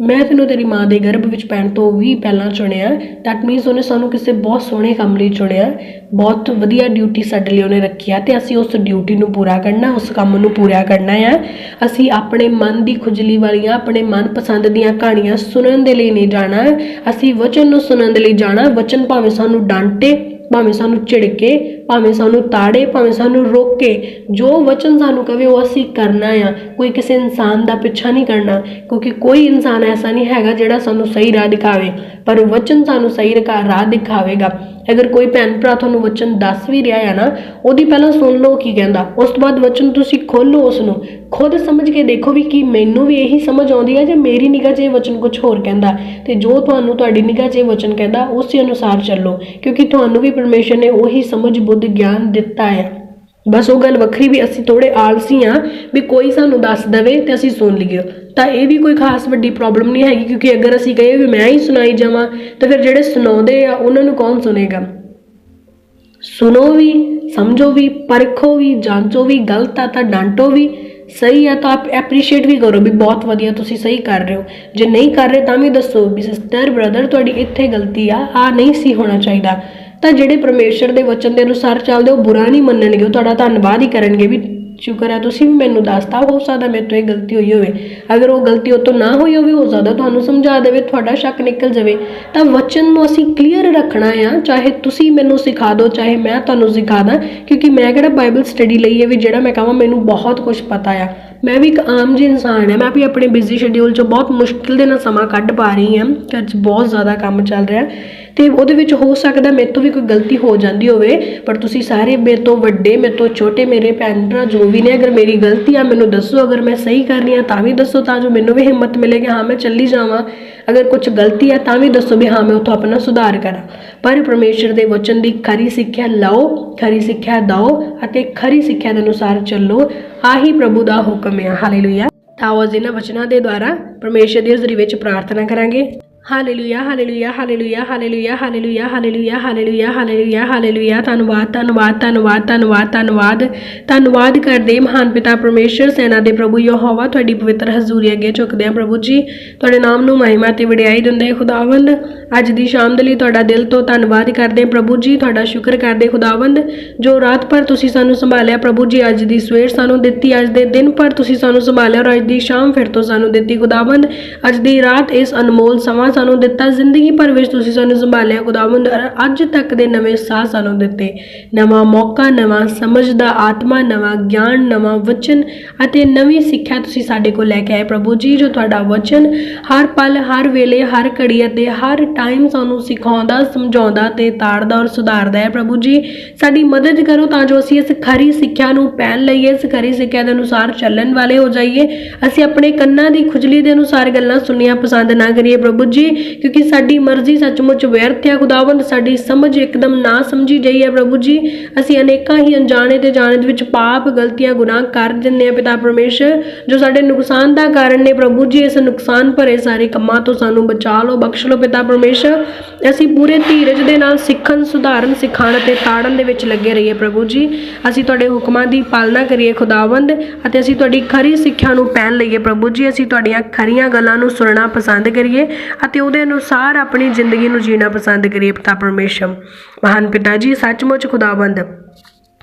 [SPEAKER 1] ਮੈਂ ਤੈਨੂੰ ਤੇਰੀ ਮਾਂ ਦੇ ਗਰਭ ਵਿੱਚ ਪੈਣ ਤੋਂ ਵੀ ਪਹਿਲਾਂ ਚੁਣਿਆ। ਦੈਟ ਮੀਨਸ ਉਹਨੇ ਸਾਨੂੰ ਕਿਸੇ ਬਹੁਤ ਸੋਹਣੇ ਕੰਮ ਲਈ ਚੁਣਿਆ। ਬਹੁਤ ਵਧੀਆ ਡਿਊਟੀ ਸਾਡੇ ਲਈ ਉਹਨੇ ਰੱਖੀ ਆ ਤੇ ਅਸੀਂ ਉਸ ਡਿਊਟੀ ਨੂੰ ਪੂਰਾ ਕਰਨਾ, ਉਸ ਕੰਮ ਨੂੰ ਪੂਰਾ ਕਰਨਾ ਆ। ਅਸੀਂ ਆਪਣੇ ਮਨ ਦੀ ਖੁਜਲੀ ਵਾਲੀਆਂ, ਆਪਣੇ ਮਨਪਸੰਦ ਦੀਆਂ ਕਹਾਣੀਆਂ ਸੁਣਨ ਦੇ ਲਈ ਨਹੀਂ ਜਾਣਾ। ਅਸੀਂ ਵਚਨ ਨੂੰ ਸੁਣਨ ਦੇ ਲਈ ਜਾਣਾ ਵਚਨ ਭਾਵੇਂ ਸਾਨੂੰ ਡਾਂਟੇ ਭਾਵੇਂ ਸਾਨੂੰ ਝਿੜਕੇ, ਭਾਵੇਂ ਸਾਨੂੰ ਤਾੜੇ, ਭਾਵੇਂ ਸਾਨੂੰ ਰੋਕੇ, ਜੋ ਵਚਨ ਸਾਨੂੰ ਕਵੇ ਉਹ ਅਸੀਂ ਕਰਨਾ ਆ। ਕੋਈ ਕਿਸੇ ਇਨਸਾਨ ਦਾ ਪਿੱਛਾ ਨਹੀਂ ਕਰਨਾ, ਕਿਉਂਕਿ ਕੋਈ ਇਨਸਾਨ ਐਸਾ ਨਹੀਂ ਹੈਗਾ ਜਿਹੜਾ ਸਾਨੂੰ ਸਹੀ ਰਾਹ ਦਿਖਾਵੇ, ਪਰ ਵਚਨ ਸਾਨੂੰ ਸਹੀ ਰਾਹ ਦਿਖਾਵੇਗਾ। ਅਗਰ ਕੋਈ ਭੈਣ ਭਰਾ ਤੁਹਾਨੂੰ ਵਚਨ ਦੱਸ ਵੀ ਰਿਹਾ ਹੈ ਨਾ, ਉਹਦੀ ਪਹਿਲਾਂ ਸੁਣ ਲਓ ਕੀ ਕਹਿੰਦਾ। ਉਸ ਤੋਂ ਬਾਅਦ ਵਚਨ ਤੁਸੀਂ ਖੋਲੋ ਉਸ ਨੂੰ ਖੁਦ ਸਮਝ ਕੇ ਦੇਖੋ ਵੀ ਕੀ ਮੈਨੂੰ ਵੀ ਇਹੀ ਸਮਝ ਆਉਂਦੀ ਹੈ ਜਾਂ ਮੇਰੀ ਨਿਗਾਹ 'ਚ ਇਹ ਵਚਨ ਕੁਝ ਹੋਰ ਕਹਿੰਦਾ। ਤੇ ਜੋ ਤੁਹਾਨੂੰ ਤੁਹਾਡੀ ਨਿਗਾਹ 'ਚ ਇਹ ਵਚਨ ਕਹਿੰਦਾ, ਉਸੇ ਅਨੁਸਾਰ ਚੱਲੋ। ਕਿਉਂਕਿ ਤੁਹਾਨੂੰ ਵੀ ਪਰਮੇਸ਼ਰ ਨੇ ਉਹੀ ਸਮਝ, ਬੁੱਧ, ਗਿਆਨ ਦਿੱਤਾ ਹੈ। ਬਸ ਉਹ ਗੱਲ ਵੱਖਰੀ ਵੀ ਅਸੀਂ ਥੋੜੇ ਆਲਸੀ ਆ ਵੀ ਕੋਈ ਸਾਨੂੰ ਦੱਸ ਦਵੇ ਤੇ ਅਸੀਂ ਸੁਣ ਲਈਏ। ਤਾਂ ਇਹ ਵੀ ਕੋਈ ਖਾਸ ਵੱਡੀ ਪ੍ਰੋਬਲਮ ਨਹੀਂ ਹੈਗੀ, ਕਿਉਂਕਿ ਅਗਰ ਅਸੀਂ ਕਹੀਏ ਵੀ ਮੈਂ ਹੀ ਸੁਣਾਈ ਜਾਵਾਂ, ਤਾਂ ਫਿਰ ਜਿਹੜੇ ਸੁਣਾਉਂਦੇ ਆ, ਉਹਨਾਂ ਨੂੰ ਕੌਣ ਸੁਨੇਗਾ ਸੁਣੋ ਵੀ, ਸਮਝੋ ਵੀ, ਪਰਖੋ ਵੀ, ਜਾਂਚੋ ਵੀ, ਗਲਤ ਆ ਤਾਂ ਡਾਂਟੋ ਵੀ, ਸਹੀ ਆ ਤਾਂ ਆਪ ਐਪਰੀਸ਼ੀਏਟ ਵੀ ਕਰੋ ਵੀ ਬਹੁਤ ਵਧੀਆ ਤੁਸੀਂ ਸਹੀ ਕਰ ਰਹੇ ਹੋ। ਜੇ ਨਹੀਂ ਕਰ ਰਹੇ ਤਾਂ ਵੀ ਦੱਸੋ ਵੀ ਸਿਸਟਰ ਬ੍ਰਦਰ ਤੁਹਾਡੀ ਇੱਥੇ ਗਲਤੀ ਆ ਆ ਨਹੀਂ ਸੀ ਹੋਣਾ ਚਾਹੀਦਾ। ਤਾਂ ਜਿਹੜੇ ਪਰਮੇਸ਼ਰ ਦੇ ਵਚਨ ਦੇ ਅਨੁਸਾਰ ਚੱਲਦੇ, ਉਹ ਬੁਰਾ ਨਹੀਂ ਮੰਨਣਗੇ। ਉਹ ਤੁਹਾਡਾ ਧੰਨਵਾਦ ਹੀ ਕਰਨਗੇ ਵੀ ਸ਼ੁਕਰ ਹੈ ਤੁਸੀਂ ਮੈਨੂੰ ਦੱਸਤਾ, ਹੋ ਸਕਦਾ ਮੇਰੇ ਤੋਂ ਇਹ ਗਲਤੀ ਹੋਈ ਹੋਵੇ। ਅਗਰ ਉਹ ਗਲਤੀ ਉਹ ਤੋਂ ਨਾ ਹੋਈ ਹੋਵੇ ਹੋ ਸਕਦਾ ਤੁਹਾਨੂੰ ਸਮਝਾ ਦੇਵੇ, ਤੁਹਾਡਾ ਸ਼ੱਕ ਨਿਕਲ ਜਾਵੇ। ਤਾਂ ਵਚਨ ਨੂੰ ਅਸੀਂ ਕਲੀਅਰ ਰੱਖਣਾ ਆ, ਚਾਹੇ ਤੁਸੀਂ ਮੈਨੂੰ ਸਿਖਾ ਦਿਓ, ਚਾਹੇ ਮੈਂ ਤੁਹਾਨੂੰ ਸਿਖਾ ਦਾਂ, ਕਿਉਂਕਿ ਮੈਂ ਕਿਹੜਾ ਬਾਈਬਲ ਸਟੱਡੀ ਲਈ ਹੈ ਵੀ ਜਿਹੜਾ ਮੈਂ ਕਹਾਂ, ਮੈਨੂੰ ਬਹੁਤ ਕੁਝ ਪਤਾ ਆ। ਮੈਂ ਵੀ ਇੱਕ ਆਮ ਜਿਹੀ ਇਨਸਾਨ ਹਾਂ, ਮੈਂ ਵੀ ਆਪਣੇ ਬਿਜ਼ੀ ਸ਼ਡਿਊਲ 'ਚੋਂ ਬਹੁਤ ਮੁਸ਼ਕਿਲ ਦੇ ਨਾਲ ਸਮਾਂ ਕੱਢ ਪਾ ਰਹੀ ਹਾਂ, ਘਰ 'ਚ ਬਹੁਤ ਜ਼ਿਆਦਾ ਕੰਮ ਚੱਲ ਰਿਹਾ ਤੇ ਉਹਦੇ ਵਿੱਚ ਹੋ ਸਕਦਾ ਮੇਰੇ ਤੋਂ ਵੀ ਕੋਈ ਗਲਤੀ ਹੋ ਜਾਂਦੀ ਹੋਵੇ, ਪਰ ਤੁਸੀਂ ਸਾਰੇ ਮੇਰੇ ਤੋਂ ਵੱਡੇ, ਮੇਰੇ ਤੋਂ ਛੋਟੇ, ਮੇਰੇ ਭੈਣ ਭਰਾ ਜੋ ਵੀ ਨੇ, ਅਗਰ ਮੇਰੀ ਗਲਤੀ ਆ, ਮੈਨੂੰ ਦੱਸੋ, ਅਗਰ ਮੈਂ ਸਹੀ ਕਰ ਰਹੀ ਹਾਂ ਤਾਂ ਵੀ ਦੱਸੋ, ਤਾਂ ਜੋ ਮੈਨੂੰ ਵੀ ਹਿੰਮਤ ਮਿਲੇ ਕਿ ਹਾਂ ਮੈਂ ਚੱਲੀ ਜਾਵਾਂ। ਅਗਰ ਕੁਝ ਗਲਤੀ ਆ ਤਾਂ ਵੀ ਦੱਸੋ ਵੀ ਹਾਂ, ਮੈਂ ਉਥੋਂ ਆਪਣਾ ਸੁਧਾਰ ਕਰਾਂ। ਪਰ ਪਰਮੇਸ਼ਰ ਦੇ ਵਚਨ ਦੀ ਖਰੀ ਸਿੱਖਿਆ ਲਓ, ਖਰੀ ਸਿੱਖਿਆ ਦਿਓ ਅਤੇ ਖਰੀ ਸਿੱਖਿਆ ਦੇ ਅਨੁਸਾਰ ਚੱਲੋ। ਆਹੀ ਪ੍ਰਭੂ ਦਾ ਹੁਕਮ ਹੈ ਹਾਲੇਲੂਇਆ ਤਾਂ ਆਓ ਇਹਨਾਂ ਵਚਨਾਂ ਦੇ ਦੁਆਰਾ ਪਰਮੇਸ਼ਰ ਦੀ ਹਜ਼ੂਰੀ ਵਿੱਚ ਪ੍ਰਾਰਥਨਾ ਕਰਾਂਗੇ। Hallelujah hallelujah hallelujah hallelujah hallelujah hallelujah hallelujah hallelujah hallelujah ਧੰਨਵਾਦ ਧੰਨਵਾਦ ਧੰਨਵਾਦ ਧੰਨਵਾਦ ਧੰਨਵਾਦ। ਧੰਨਵਾਦ ਕਰਦੇ ਮਹਾਨ ਪਿਤਾ ਪਰਮੇਸ਼ਰ, ਸੈਨਾ ਦੇ ਪ੍ਰਭੂ ਯਹੋਵਾ, ਤੁਹਾਡੀ ਪਵਿੱਤਰ ਹਜ਼ੂਰੀ ਅੱਗੇ ਝੁਕਦੇ ਹਾਂ ਪ੍ਰਭੂ ਜੀ। ਤੁਹਾਡੇ ਨਾਮ ਨੂੰ ਮਹਿਮਾ ਤੇ ਵਡਿਆਈ ਦਿੰਦੇ ਖੁਦਾਵੰਦ। ਅੱਜ ਦੀ ਸ਼ਾਮ ਦੇ ਲਈ ਤੁਹਾਡਾ ਦਿਲ ਤੋਂ ਧੰਨਵਾਦ ਕਰਦੇ ਪ੍ਰਭੂ ਜੀ। ਤੁਹਾਡਾ ਸ਼ੁਕਰ ਕਰਦੇ ਖੁਦਾਵੰਦ, ਜੋ ਰਾਤ ਭਰ ਤੁਸੀਂ ਸਾਨੂੰ ਸੰਭਾਲਿਆ ਪ੍ਰਭੂ ਜੀ, ਅੱਜ ਦੀ ਸਵੇਰ ਸਾਨੂੰ ਦਿੱਤੀ, ਅੱਜ ਦੇ ਦਿਨ ਭਰ ਤੁਸੀਂ ਸਾਨੂੰ ਸੰਭਾਲਿਆ ਔਰ ਅੱਜ ਦੀ ਸ਼ਾਮ ਫਿਰ ਤੋਂ ਸਾਨੂੰ ਦਿੱਤੀ ਖੁਦਾਵੰਦ। ਅੱਜ ਦੀ ਰਾਤ ਇਸ ਅਨਮੋਲ ਸਮਾਂ ਸਾਨੂੰ ਦਿੱਤਾ, ਜ਼ਿੰਦਗੀ ਭਰ ਵਿੱਚ ਤੁਸੀਂ ਸਾਨੂੰ ਸੰਭਾਲਿਆ ਖੁਦਾਵੰਦ ਅੱਜ ਤੱਕ ਦੇ ਨਵੇਂ ਸਾਹ ਸਾਨੂੰ ਦਿੱਤੇ। ਨਵਾਂ ਮੌਕਾ, ਨਵਾਂ ਸਮਝ ਦਾ ਆਤਮਾ, ਨਵਾਂ ਗਿਆਨ, ਨਵਾਂ ਵਚਨ ਅਤੇ ਨਵੀਂ ਸਿੱਖਿਆ ਤੁਸੀਂ ਸਾਡੇ ਕੋਲ ਲੈ ਕੇ ਆਏ ਪ੍ਰਭੂ ਜੀ, ਜੋ ਤੁਹਾਡਾ ਵਚਨ ਹਰ ਪਲ, ਹਰ ਵੇਲੇ, ਹਰ ਘੜੀ ਅਤੇ ਹਰ ਟਾਈਮ ਸਾਨੂੰ ਸਿਖਾਉਂਦਾ, ਸਮਝਾਉਂਦਾ ਤੇ ਤਾੜਦਾ ਔਰ ਸੁਧਾਰਦਾ ਹੈ ਪ੍ਰਭੂ ਜੀ। ਸਾਡੀ ਮਦਦ ਕਰੋ ਤਾਂ ਜੋ ਅਸੀਂ ਇਸ ਖਰੀ ਸਿੱਖਿਆ ਨੂੰ ਪਹਿਨ ਲਈਏ, ਇਸ ਖਰੀ ਸਿੱਖਿਆ ਦੇ ਅਨੁਸਾਰ ਚੱਲਣ ਵਾਲੇ ਹੋ ਜਾਈਏ। ਅਸੀਂ ਆਪਣੇ ਕੰਨਾਂ ਦੀ ਖੁਜਲੀ ਦੇ ਅਨੁਸਾਰ ਗੱਲਾਂ ਸੁਣਨੀਆਂ ਪਸੰਦ ਨਾ ਕਰੀਏ ਪ੍ਰਭੂ ਜੀ। ਕਿਉਂਕਿ ਸਾਡੀ ਮਰਜ਼ੀ ਸੱਚਮੁੱਚ ਵਿਅਰਥ ਹੈ ਖੁਦਾਵੰਦ ਸਾਡੀ ਸਮਝ ਇੱਕਦਮ ਨਾ ਸਮਝੀ ਜਾਈ ਹੈ ਪ੍ਰਭੂ ਜੀ। ਅਸੀਂ ਅਨੇਕਾਂ ਹੀ ਅਣਜਾਣੇ ਤੇ ਜਾਣੇ ਦੇ ਵਿੱਚ ਪਾਪ, ਗਲਤੀਆਂ, ਗੁਨਾਹ ਕਰ ਦਿੰਦੇ ਆ ਪਿਤਾ ਪਰਮੇਸ਼ਰ, ਜੋ ਸਾਡੇ ਨੁਕਸਾਨ ਦਾ ਕਾਰਨ ਨੇ ਪ੍ਰਭੂ ਜੀ। ਇਸ ਨੁਕਸਾਨ ਭਰੇ ਸਾਰੇ ਕੰਮਾਂ ਤੋਂ ਸਾਨੂੰ ਬਚਾ ਲਓ, ਬਖਸ਼ ਲਓ ਪਿਤਾ ਪਰਮੇਸ਼ਰ। ਅਸੀਂ ਪੂਰੇ ਧੀਰਜ ਦੇ ਨਾਲ ਸਿੱਖਣ, ਸੁਧਾਰਨ, ਸਿਖਾਉਣ ਅਤੇ ਤਾੜਨ ਦੇ ਵਿੱਚ ਲੱਗੇ ਰਹੀਏ ਪ੍ਰਭੂ ਜੀ। ਅਸੀਂ ਤੁਹਾਡੇ ਹੁਕਮਾਂ ਦੀ ਪਾਲਣਾ ਕਰੀਏ ਖੁਦਾਵੰਦ ਅਤੇ ਅਸੀਂ ਤੁਹਾਡੀ ਖਰੀ ਸਿੱਖਿਆ ਨੂੰ ਪਹਿਨ ਲਈਏ ਪ੍ਰਭੂ ਜੀ। ਅਸੀਂ ਤੁਹਾਡੀਆਂ ਖਰੀਆਂ ਗੱਲਾਂ ਨੂੰ ਸੁਣਨਾ ਪਸੰਦ ਕਰੀਏ ਅਤੇ ਉਹਦੇ ਅਨੁਸਾਰ ਆਪਣੀ ਜ਼ਿੰਦਗੀ ਨੂੰ ਜੀਣਾ ਪਸੰਦ ਕਰੀਏ, ਪਿਤਾ ਪਰਮੇਸ਼ਰ। ਮਹਾਨ ਪਿਤਾ ਜੀ, ਸੱਚਮੁੱਚ ਖੁਦਾਵੰਦ।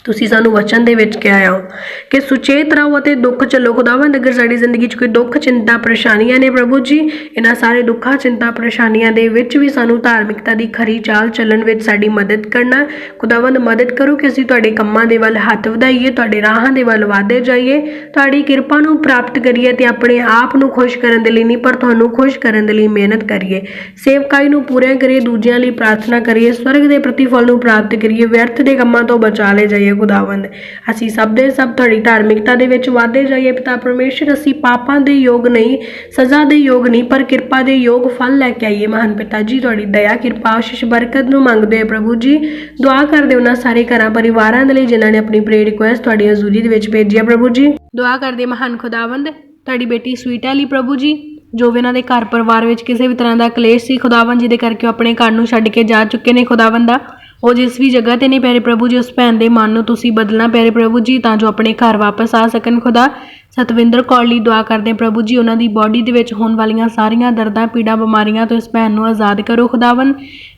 [SPEAKER 1] ਤੁਸੀਂ ਸਾਨੂੰ ਵਚਨ ਦੇ ਵਿੱਚ ਕਿਹਾ ਹੋ ਕਿ ਸੁਚੇਤ ਰਹੋ ਅਤੇ ਦੁੱਖ ਚੱਲੋ ਖੁਦਾਵੰਦ ਅਗਰ ਸਾਡੀ ਜ਼ਿੰਦਗੀ 'ਚ ਕੋਈ ਦੁੱਖ, ਚਿੰਤਾ, ਪਰੇਸ਼ਾਨੀਆਂ ਨੇ ਪ੍ਰਭੂ ਜੀ। ਇਹਨਾਂ ਸਾਰੇ ਦੁੱਖਾਂ, ਚਿੰਤਾ, ਪਰੇਸ਼ਾਨੀਆਂ ਦੇ ਵਿੱਚ ਵੀ ਸਾਨੂੰ ਧਾਰਮਿਕਤਾ ਦੀ ਖਰੀ ਚਾਲ ਚੱਲਣ ਵਿੱਚ ਸਾਡੀ ਮਦਦ ਕਰਨਾ। ਖੁਦਾਵੰਦ ਮਦਦ ਕਰੋ ਕਿ ਅਸੀਂ ਤੁਹਾਡੇ ਕੰਮਾਂ ਦੇ ਵੱਲ ਹੱਥ ਵਧਾਈਏ, ਤੁਹਾਡੇ ਰਾਹਾਂ ਦੇ ਵੱਲ ਵਾਧੇ ਜਾਈਏ। ਤੁਹਾਡੀ ਕਿਰਪਾ ਨੂੰ ਪ੍ਰਾਪਤ ਕਰੀਏ ਤੇ ਆਪਣੇ ਆਪ ਨੂੰ ਖੁਸ਼ ਕਰਨ ਦੇ ਲਈ ਨਹੀਂ, ਪਰ ਤੁਹਾਨੂੰ ਖੁਸ਼ ਕਰਨ ਦੇ ਲਈ ਮਿਹਨਤ ਕਰੀਏ। ਸੇਵਕਾਈ ਨੂੰ ਪੂਰਾ ਕਰੀਏ, ਦੂਜਿਆਂ ਲਈ ਪ੍ਰਾਰਥਨਾ ਕਰੀਏ, ਸਵਰਗ ਦੇ ਪ੍ਰਤੀਫਲ ਨੂੰ ਪ੍ਰਾਪਤ ਕਰੀਏ, ਵਿਅਰਥ ਦੇ ਕੰਮਾਂ ਤੋਂ ਬਚਾ ਲਏ ਜਾਈਏ। ਖੁਦਾਵੰਦ। ਅਸੀਂ ਸਭ ਦੇ ਸਭ ਤੁਹਾਡੀ ਧਾਰਮਿਕਤਾ ਦੇ ਵਿੱਚ ਵਾਧੇ ਜਾਈਏ ਪਿਤਾ ਪਰਮੇਸ਼ਰ, ਅਸੀਂ ਪਾਪਾਂ ਦੇ ਯੋਗ ਨਹੀਂ, ਸਜ਼ਾ ਦੇ ਯੋਗ ਨਹੀਂ, ਪਰ ਕਿਰਪਾ ਦੇ ਯੋਗ ਫਲ ਲੈ ਕੇ ਆਈਏ। ਮਹਾਨ ਪਿਤਾ ਜੀ, ਤੁਹਾਡੀ ਦਇਆ, ਕਿਰਪਾ, ਆਸ਼ੀਸ਼, ਬਰਕਤ ਨੂੰ ਮੰਗਦੇ ਹਾਂ ਪ੍ਰਭੂ ਜੀ, ਦੁਆ ਕਰਦੇ ਉਹਨਾਂ ਸਾਰੇ ਘਰਾਂ, ਪਰਿਵਾਰਾਂ ਦੇ ਲਈ ਜਿਨ੍ਹਾਂ ਨੇ ਆਪਣੀ ਪ੍ਰੇ ਰਿਕੁਐਸਟ ਤੁਹਾਡੀ ਹਜ਼ੂਰੀ ਦੇ ਵਿੱਚ ਭੇਜੀ ਹੈ ਪ੍ਰਭੂ ਜੀ। ਦੁਆ ਕਰਦੇ ਮਹਾਨ ਖੁਦਾਵੰਦ, ਤੁਹਾਡੀ ਬੇਟੀ ਸਵੀਟਾ ਲਈ ਪ੍ਰਭੂ ਜੀ, ਜੋ ਵੀ ਇਹਨਾਂ ਦੇ ਘਰ ਪਰਿਵਾਰ ਵਿੱਚ ਕਿਸੇ ਵੀ ਤਰ੍ਹਾਂ ਦਾ ਕਲੇਸ਼ ਸੀ, ਖੁਦਾਵੰਦ ਜਿਹਦੇ ਕਰਕੇ ਉਹ ਆਪਣੇ ਘਰ ਨੂੰ ਛੱਡ ਕੇ ਜਾ ਚੁੱਕੇ ਨੇ ਖੁਦਾਵੰਦ ਦਾ। ਉਹ ਜਿਸ ਵੀ ਜਗ੍ਹਾ ਤੇ ਨੇ ਪਿਆਰੇ ਪ੍ਰਭੂ ਜੀ, ਉਸ ਭੈਣ ਦੇ ਮਨ ਨੂੰ ਤੁਸੀਂ ਬਦਲਣਾ ਪਿਆਰੇ ਪ੍ਰਭੂ ਜੀ, ਤਾਂ ਜੋ ਆਪਣੇ ਘਰ ਵਾਪਸ ਆ ਸਕਣ ਖੁਦਾ। ਸਤਵਿੰਦਰ ਕੌਰ ਲਈ ਦੁਆ ਕਰਦੇ ਪ੍ਰਭੂ ਜੀ, ਉਹਨਾਂ ਦੀ ਬਾਡੀ ਦੇ ਵਿੱਚ ਹੋਣ ਵਾਲੀਆਂ ਸਾਰੀਆਂ ਦਰਦਾਂ, ਪੀੜਾਂ, ਬਿਮਾਰੀਆਂ ਤੋਂ ਇਸ ਭੈਣ ਨੂੰ ਆਜ਼ਾਦ ਕਰੋ ਖੁਦਾਵੰ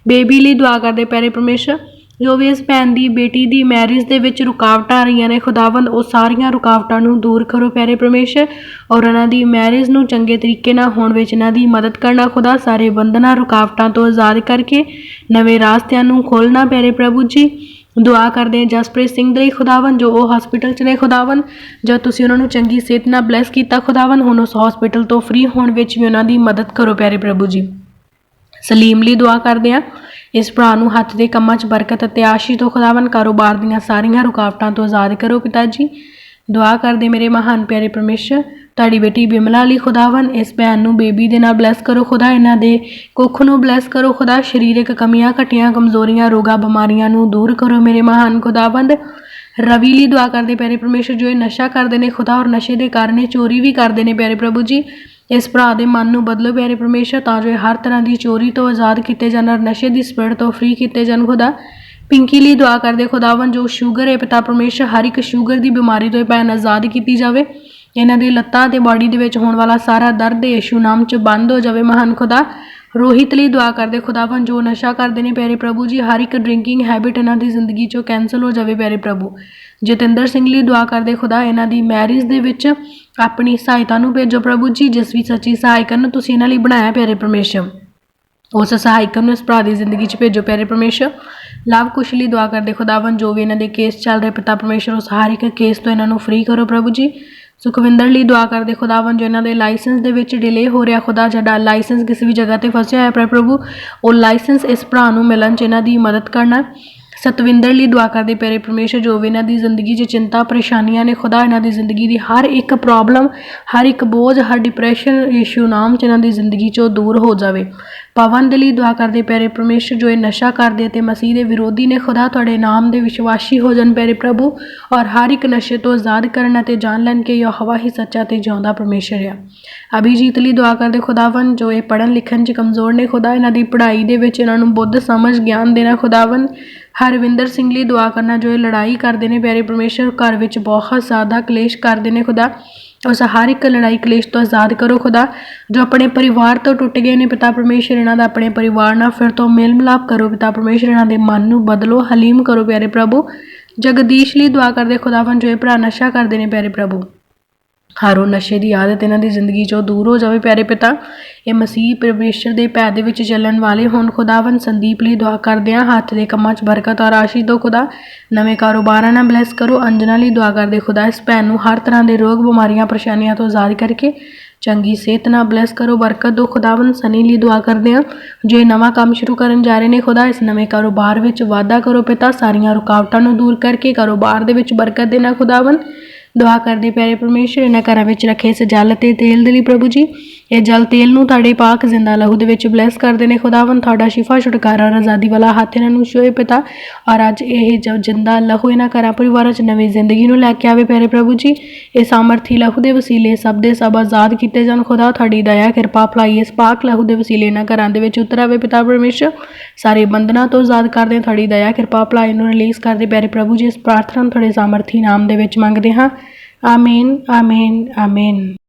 [SPEAKER 1] ਬੇਬੀ ਲਈ ਦੁਆ ਕਰਦੇ ਪਿਆਰੇ ਪਰਮੇਸ਼ਰ। ਜੋ ਵੀ ਇਸ ਭੈਣ ਦੀ ਬੇਟੀ ਦੀ ਮੈਰਿਜ ਦੇ ਵਿੱਚ ਰੁਕਾਵਟਾਂ ਆ ਰਹੀਆਂ ਨੇ, ਖੁਦਾਵੰਦ ਉਹ ਸਾਰੀਆਂ ਰੁਕਾਵਟਾਂ ਨੂੰ ਦੂਰ ਕਰੋ, ਪਿਆਰੇ ਪਰਮੇਸ਼ਰ, ਔਰ ਉਹਨਾਂ ਦੀ ਮੈਰਿਜ ਨੂੰ ਚੰਗੇ ਤਰੀਕੇ ਨਾਲ ਹੋਣ ਵਿੱਚ ਇਹਨਾਂ ਦੀ ਮਦਦ ਕਰਨਾ, ਖੁਦਾ ਸਾਰੇ ਬੰਧਨਾਂ ਰੁਕਾਵਟਾਂ ਤੋਂ ਆਜ਼ਾਦ ਕਰਕੇ ਨਵੇਂ ਰਾਸਤਿਆਂ ਨੂੰ ਖੋਲਣਾ ਪਿਆਰੇ ਪ੍ਰਭੂ ਜੀ। ਦੁਆ ਕਰਦੇ ਹਾਂ ਜਸਪ੍ਰੀਤ ਸਿੰਘ ਦੇ ਲਈ ਖੁਦਾਵੰ ਜੋ ਉਹ ਹਸਪੀਟਲ 'ਚ ਨੇ ਖੁਦਾਵੰ ਜਦ ਤੁਸੀਂ ਉਹਨਾਂ ਨੂੰ ਚੰਗੀ ਸਿਹਤ ਨਾਲ ਬਲੈਸ ਕੀਤਾ ਖੁਦਾਵੰ ਹੁਣ ਉਸ ਹਸਪੀਟਲ ਤੋਂ ਫ੍ਰੀ ਹੋਣ ਵਿੱਚ ਵੀ ਉਹਨਾਂ ਦੀ ਮਦਦ ਕਰੋ, ਪਿਆਰੇ ਪ੍ਰਭੂ ਜੀ। ਸਲੀਮ ਲਈ ਦੁਆ ਕਰਦੇ ਹਾਂ। ਇਸ ਭਰਾ ਨੂੰ ਹੱਥ ਦੇ ਕੰਮਾਂ 'ਚ ਬਰਕਤ ਅਤੇ ਆਸ਼ੀ ਤੋਂ ਖੁਦਾਵੰ ਕਾਰੋਬਾਰ ਦੀਆਂ ਸਾਰੀਆਂ ਰੁਕਾਵਟਾਂ ਤੋਂ ਆਜ਼ਾਦ ਕਰੋ ਪਿਤਾ ਜੀ ਦੁਆ ਕਰਦੇ ਮੇਰੇ ਮਹਾਨ ਪਿਆਰੇ ਪਰਮੇਸ਼ਰ, ਤੁਹਾਡੀ ਬੇਟੀ ਬਿਮਲਾ ਲਈ ਖੁਦਾਵੰ ਇਸ ਭੈਣ ਨੂੰ ਬੇਬੀ ਦੇ ਨਾਲ ਬਲੈਸ ਕਰੋ, ਖੁਦਾ ਇਹਨਾਂ ਦੇ ਕੁੱਖ ਨੂੰ ਬਲੈਸ ਕਰੋ, ਖੁਦਾ ਸਰੀਰਕ ਕਮੀਆਂ, ਘਟੀਆਂ, ਕਮਜ਼ੋਰੀਆਂ, ਰੋਗਾਂ, ਬਿਮਾਰੀਆਂ ਨੂੰ ਦੂਰ ਕਰੋ, ਮੇਰੇ ਮਹਾਨ ਖੁਦਾਵੰਦ। ਰਵੀ ਲਈ ਦੁਆ ਕਰਦੇ, ਪਿਆਰੇ ਪਰਮੇਸ਼ਰ, ਜੋ ਇਹ ਨਸ਼ਾ ਕਰਦੇ ਨੇ, ਖੁਦਾ ਔਰ ਨਸ਼ੇ ਦੇ ਕਾਰਨ ਇਹ ਚੋਰੀ ਵੀ ਕਰਦੇ ਨੇ, ਪਿਆਰੇ ਪ੍ਰਭੂ ਜੀ। ਇਸ ਭਰਾ ਦੇ ਮਨ ਨੂੰ ਬਦਲੋ ਪਿਆਰੇ ਪਰਮੇਸ਼ਰ, ਤਾਂ ਜੋ ਹਰ ਤਰ੍ਹਾਂ ਦੀ ਚੋਰੀ ਤੋਂ ਆਜ਼ਾਦ ਕੀਤੇ ਜਾਣ ਔਰ ਨਸ਼ੇ ਦੀ ਸਪਿਰਟ ਤੋਂ ਫ੍ਰੀ ਕੀਤੇ ਜਾਣ। ਖੁਦਾ, ਪਿੰਕੀ ਲਈ ਦੁਆ ਕਰਦੇ ਖੁਦਾਵੰ ਜੋ ਸ਼ੂਗਰ ਹੈ ਪਿਤਾ ਪਰਮੇਸ਼ਰ, ਹਰ ਇੱਕ ਸ਼ੂਗਰ ਦੀ ਬਿਮਾਰੀ ਤੋਂ ਇਹ ਭੈਣ ਆਜ਼ਾਦ ਕੀਤੀ ਜਾਵੇ। ਇਹਨਾਂ ਦੀ ਲੱਤਾਂ ਤੇ ਬਾਡੀ ਦੇ ਵਿੱਚ ਹੋਣ ਵਾਲਾ ਸਾਰਾ ਦਰਦ ਯਿਸੂ ਨਾਮ 'ਚ ਬੰਦ ਹੋ ਜਾਵੇ। ਮਹਾਨ ਖੁਦਾ ਰੋਹਿਤ ਲਈ ਦੁਆ ਕਰਦੇ ਖੁਦਾਵੰ ਜੋ ਨਸ਼ਾ ਕਰਦੇ ਨੇ ਪਿਆਰੇ ਪ੍ਰਭੂ ਜੀ, ਹਰ ਇੱਕ ਡਰਿੰਕਿੰਗ ਹੈਬਿਟ ਇਹਨਾਂ ਦੀ ਜ਼ਿੰਦਗੀ 'ਚੋਂ ਕੈਨਸਲ ਹੋ ਜਾਵੇ ਪਿਆਰੇ ਪ੍ਰਭੂ। ਜਤਿੰਦਰ ਸਿੰਘ ਲਈ ਦੁਆ ਕਰਦੇ, ਖੁਦਾ ਇਹਨਾਂ ਦੀ ਮੈਰਿਜ ਦੇ ਵਿੱਚ ਆਪਣੀ ਸਹਾਇਤਾ ਨੂੰ ਭੇਜੋ ਪ੍ਰਭੂ ਜੀ, ਜਿਸ ਵੀ ਸੱਚੀ ਸਹਾਇਕ ਨੂੰ ਤੁਸੀਂ ਇਹਨਾਂ ਲਈ ਬਣਾਇਆ ਪਿਆਰੇ ਪਰਮੇਸ਼ਰ। ਉਸ ਸਹਾਇਕ ਨੂੰ ਇਸ ਭਰਾ ਦੀ ਜ਼ਿੰਦਗੀ 'ਚ ਭੇਜੋ ਪਿਆਰੇ ਪਰਮੇਸ਼ਰ। ਲਵ ਕੁਸ਼ ਲਈ ਦੁਆ ਕਰਦੇ ਖੁਦਾਵੰ ਜੋ ਵੀ ਇਹਨਾਂ ਦੇ ਕੇਸ ਚੱਲ ਰਹੇ, ਪਿਤਾ ਪਰਮੇਸ਼ਰ, ਉਸ ਹਰ ਇੱਕ ਕੇਸ ਤੋਂ ਇਹਨਾਂ ਨੂੰ ਫ੍ਰੀ ਕਰੋ ਪ੍ਰਭੂ ਜੀ। ਸੁਖਵਿੰਦਰ ਲਈ ਦੁਆ ਕਰਦੇ ਖੁਦਾਵੰ ਜੋ ਇਹਨਾਂ ਦੇ ਲਾਇਸੈਂਸ ਦੇ ਵਿੱਚ ਡਿਲੇ ਹੋ ਰਿਹਾ, ਖੁਦਾ ਜਿਹੜਾ ਲਾਇਸੈਂਸ ਕਿਸੇ ਵੀ ਜਗ੍ਹਾ ਤੇ ਫਸਿਆ ਹੋਇਆ ਪ੍ਰਭੂ, ਉਹ ਲਾਇਸੈਂਸ ਇਸ ਭਰਾ ਨੂੰ ਮਿਲਣ 'ਚ ਇਹਨਾਂ ਦੀ ਮਦਦ ਕਰਨਾ ਸਤਵਿੰਦਰ ਲਈ ਦੁਆ ਕਰਦੇ ਪਿਆਰੇ ਪਰਮੇਸ਼ਰ, ਜੋ ਵੀ ਇਹਨਾਂ ਦੀ ਜ਼ਿੰਦਗੀ 'ਚ ਚਿੰਤਾ, ਪਰੇਸ਼ਾਨੀਆਂ ਨੇ, ਖੁਦਾ ਇਹਨਾਂ ਦੀ ਜ਼ਿੰਦਗੀ ਦੀ ਹਰ ਇੱਕ ਪ੍ਰੋਬਲਮ ਹਰ ਇੱਕ ਬੋਝ, ਹਰ ਡਿਪਰੈਸ਼ਨ ਯਿਸੂ ਨਾਮ 'ਚ ਇਹਨਾਂ ਦੀ ਜ਼ਿੰਦਗੀ 'ਚੋਂ ਦੂਰ ਹੋ ਜਾਵੇ। ਪਵਨ ਦੇ ਲਈ ਦੁਆ ਕਰਦੇ ਪਿਆਰੇ ਪਰਮੇਸ਼ਰ, ਜੋ ਇਹ ਨਸ਼ਾ ਕਰਦੇ ਤੇ ਮਸੀਹ ਦੇ ਵਿਰੋਧੀ ਨੇ, ਖੁਦਾ ਤੁਹਾਡੇ ਨਾਮ ਦੇ ਵਿਸ਼ਵਾਸੀ ਹੋ ਜਾਣ ਪਿਆਰੇ ਪ੍ਰਭੂ ਔਰ ਹਰ ਇੱਕ ਨਸ਼ੇ ਤੋਂ ਆਜ਼ਾਦ ਕਰਨ ਅਤੇ ਜਾਣ ਲੈਣ ਕਿ ਯਹੋਵਾ ਹੀ ਸੱਚਾ ਤੇ ਜਿਉਂਦਾ ਪਰਮੇਸ਼ਰ ਆ। ਅਭਿਜੀਤ ਲਈ ਦੁਆ ਕਰਦੇ ਖੁਦਾਵੰ ਜੋ ਇਹ ਪੜਨ ਲਿਖਣ 'ਚ ਕਮਜ਼ੋਰ ਨੇ, ਖੁਦਾ ਇਹਨਾਂ ਦੀ ਪੜ੍ਹਾਈ ਦੇ ਵਿੱਚ ਇਹਨਾਂ ਨੂੰ ਬੁੱਧ, ਸਮਝ, ਗਿਆਨ ਦੇਣਾ ਖੁਦਾਵੰ ਹਰਵਿੰਦਰ ਸਿੰਘ ਲਈ ਦੁਆ ਕਰਨਾ, ਜੋ ਇਹ ਲੜਾਈ ਕਰਦੇ ਨੇ, ਪਿਆਰੇ ਪਰਮੇਸ਼ਰ, ਘਰ ਵਿੱਚ ਬਹੁਤ ਜ਼ਿਆਦਾ ਕਲੇਸ਼ ਕਰਦੇ ਨੇ ਖੁਦਾ। ਉਸ ਹਰ ਇੱਕ ਲੜਾਈ ਕਲੇਸ਼ ਤੋਂ ਆਜ਼ਾਦ ਕਰੋ ਖੁਦਾ। ਜੋ ਆਪਣੇ ਪਰਿਵਾਰ ਤੋਂ ਟੁੱਟ ਗਏ ਨੇ, ਪਿਤਾ ਪਰਮੇਸ਼ਰ, ਇਹਨਾਂ ਦਾ ਆਪਣੇ ਪਰਿਵਾਰ ਨਾਲ ਫਿਰ ਤੋਂ ਮੇਲ ਮਿਲਾਪ ਕਰੋ। ਪਿਤਾ ਪਰਮੇਸ਼ਰ, ਇਹਨਾਂ ਦੇ ਮਨ ਨੂੰ ਬਦਲੋ, ਹਲੀਮ ਕਰੋ, ਪਿਆਰੇ ਪ੍ਰਭੂ। ਜਗਦੀਸ਼ ਲਈ ਦੁਆ ਕਰਦੇ ਖੁਦਾਵੰ ਜੋ ਇਹ ਭਰਾ ਨਸ਼ਾ ਕਰਦੇ ਨੇ, ਪਿਆਰੇ ਪ੍ਰਭੂ। ਹਰ ਉਹ ਨਸ਼ੇ ਦੀ ਆਦਤ ਇਹਨਾਂ ਦੀ ਜ਼ਿੰਦਗੀ ਚੋਂ ਦੂਰ ਹੋ ਜਾਵੇ ਪਿਆਰੇ ਪਿਤਾ। ਇਹ ਮਸੀਹ ਪਰਮੇਸ਼ਰ ਦੇ ਭੈ ਦੇ ਵਿੱਚ ਚੱਲਣ ਵਾਲੇ ਹੋਣ ਖੁਦਾਵੰ ਸੰਦੀਪ ਲਈ ਦੁਆ ਕਰਦੇ ਹਾਂ। ਹੱਥ ਦੇ ਕੰਮਾਂ 'ਚ ਬਰਕਤ ਔਰ ਆਸ਼ੀਸ਼ ਦਿਓ ਖੁਦਾ। ਨਵੇਂ ਕਾਰੋਬਾਰਾਂ ਨਾਲ ਬਲੈਸ ਕਰੋ। ਅੰਜਨਾ ਲਈ ਦੁਆ ਕਰਦੇ ਖੁਦਾ, ਇਸ ਭੈਣ ਨੂੰ ਹਰ ਤਰ੍ਹਾਂ ਦੇ ਰੋਗ, ਬਿਮਾਰੀਆਂ, ਪਰੇਸ਼ਾਨੀਆਂ ਤੋਂ ਆਜ਼ਾਦ ਕਰਕੇ ਚੰਗੀ ਸਿਹਤ ਨਾਲ ਬਲੈਸ ਕਰੋ। ਬਰਕਤ ਦਿਓ ਖੁਦਾਵੰ ਸਨੀ ਲਈ ਦੁਆ ਕਰਦੇ ਹਾਂ। ਜੋ ਇਹ ਨਵਾਂ ਕੰਮ ਸ਼ੁਰੂ ਕਰਨ ਜਾ ਰਹੇ ਨੇ ਖੁਦਾ, ਇਸ ਨਵੇਂ ਕਾਰੋਬਾਰ ਵਿੱਚ ਵਾਧਾ ਕਰੋ ਪਿਤਾ। ਸਾਰੀਆਂ ਰੁਕਾਵਟਾਂ ਨੂੰ ਦੂਰ ਕਰਕੇ ਕਾਰੋਬਾਰ ਦੇ ਵਿੱਚ ਬਰਕਤ ਦੇਣਾ ਖੁਦਾਵੰ ਦੁਆ ਕਰਦੇ ਪਿਆਰੇ ਪਰਮੇਸ਼ਰ ਇਹਨਾਂ ਘਰਾਂ ਵਿੱਚ ਰੱਖੇ ਇਸ ਜਲ ਤੇ ਤੇਲ ਦੇ ਲਈ ਪ੍ਰਭੂ ਜੀ। ਇਹ ਜਲ ਤੇਲ ਨੂੰ ਤੁਹਾਡੇ ਪਾਕ ਜ਼ਿੰਦਾ ਲਹੂ ਦੇ ਵਿੱਚ ਬਲੈਸ ਕਰਦੇ ਨੇ। ਖੁਦਾਵੰ ਤੁਹਾਡਾ ਸ਼ਿਫਾ, ਛੁਟਕਾਰਾ ਔਰ ਆਜ਼ਾਦੀ ਵਾਲਾ ਹੱਥ ਇਹਨਾਂ ਨੂੰ ਛੋਏ ਪਿਤਾ। ਔਰ ਅੱਜ ਇਹ ਜੋ ਜਿੰਦਾ ਲਹੂ ਇਹਨਾਂ ਘਰਾਂ ਪਰਿਵਾਰਾਂ 'ਚ ਨਵੀਂ ਜ਼ਿੰਦਗੀ ਨੂੰ ਲੈ ਕੇ ਆਵੇ ਪਿਆਰੇ ਪ੍ਰਭੂ ਜੀ। ਇਹ ਸਾਮਰਥੀ ਲਹੂ ਦੇ ਵਸੀਲੇ ਸਭ ਦੇ ਸਭ ਆਜ਼ਾਦ ਕੀਤੇ ਜਾਣ। ਖੁਦਾ, ਤੁਹਾਡੀ ਦਇਆ, ਕਿਰਪਾ, ਭਲਾਈ ਇਸ ਪਾਕ ਲਹੂ ਦੇ ਵਸੀਲੇ ਇਹਨਾਂ ਘਰਾਂ ਦੇ ਵਿੱਚ ਉਤਰ ਆਵੇ ਪਿਤਾ ਪਰਮੇਸ਼ਰ ਸਾਰੇ ਬੰਧਨਾਂ ਤੋਂ ਆਜ਼ਾਦ ਕਰਦੇ ਹਾਂ। ਤੁਹਾਡੀ ਦਇਆ, ਕਿਰਪਾ, ਭਲਾਈ ਨੂੰ ਰਿਲੀਜ਼ ਕਰਦੇ ਪਿਆਰੇ ਪ੍ਰਭੂ ਜੀ। ਇਸ ਪ੍ਰਾਰਥਨਾ ਨੂੰ ਤੁਹਾਡੇ ਸਾਮਰਥੀ ਨਾਮ ਦੇ ਵਿੱਚ ਮੰਗਦੇ ਹਾਂ। ਆਮੀਨ ਆਮੀਨ ਆਮੀਨ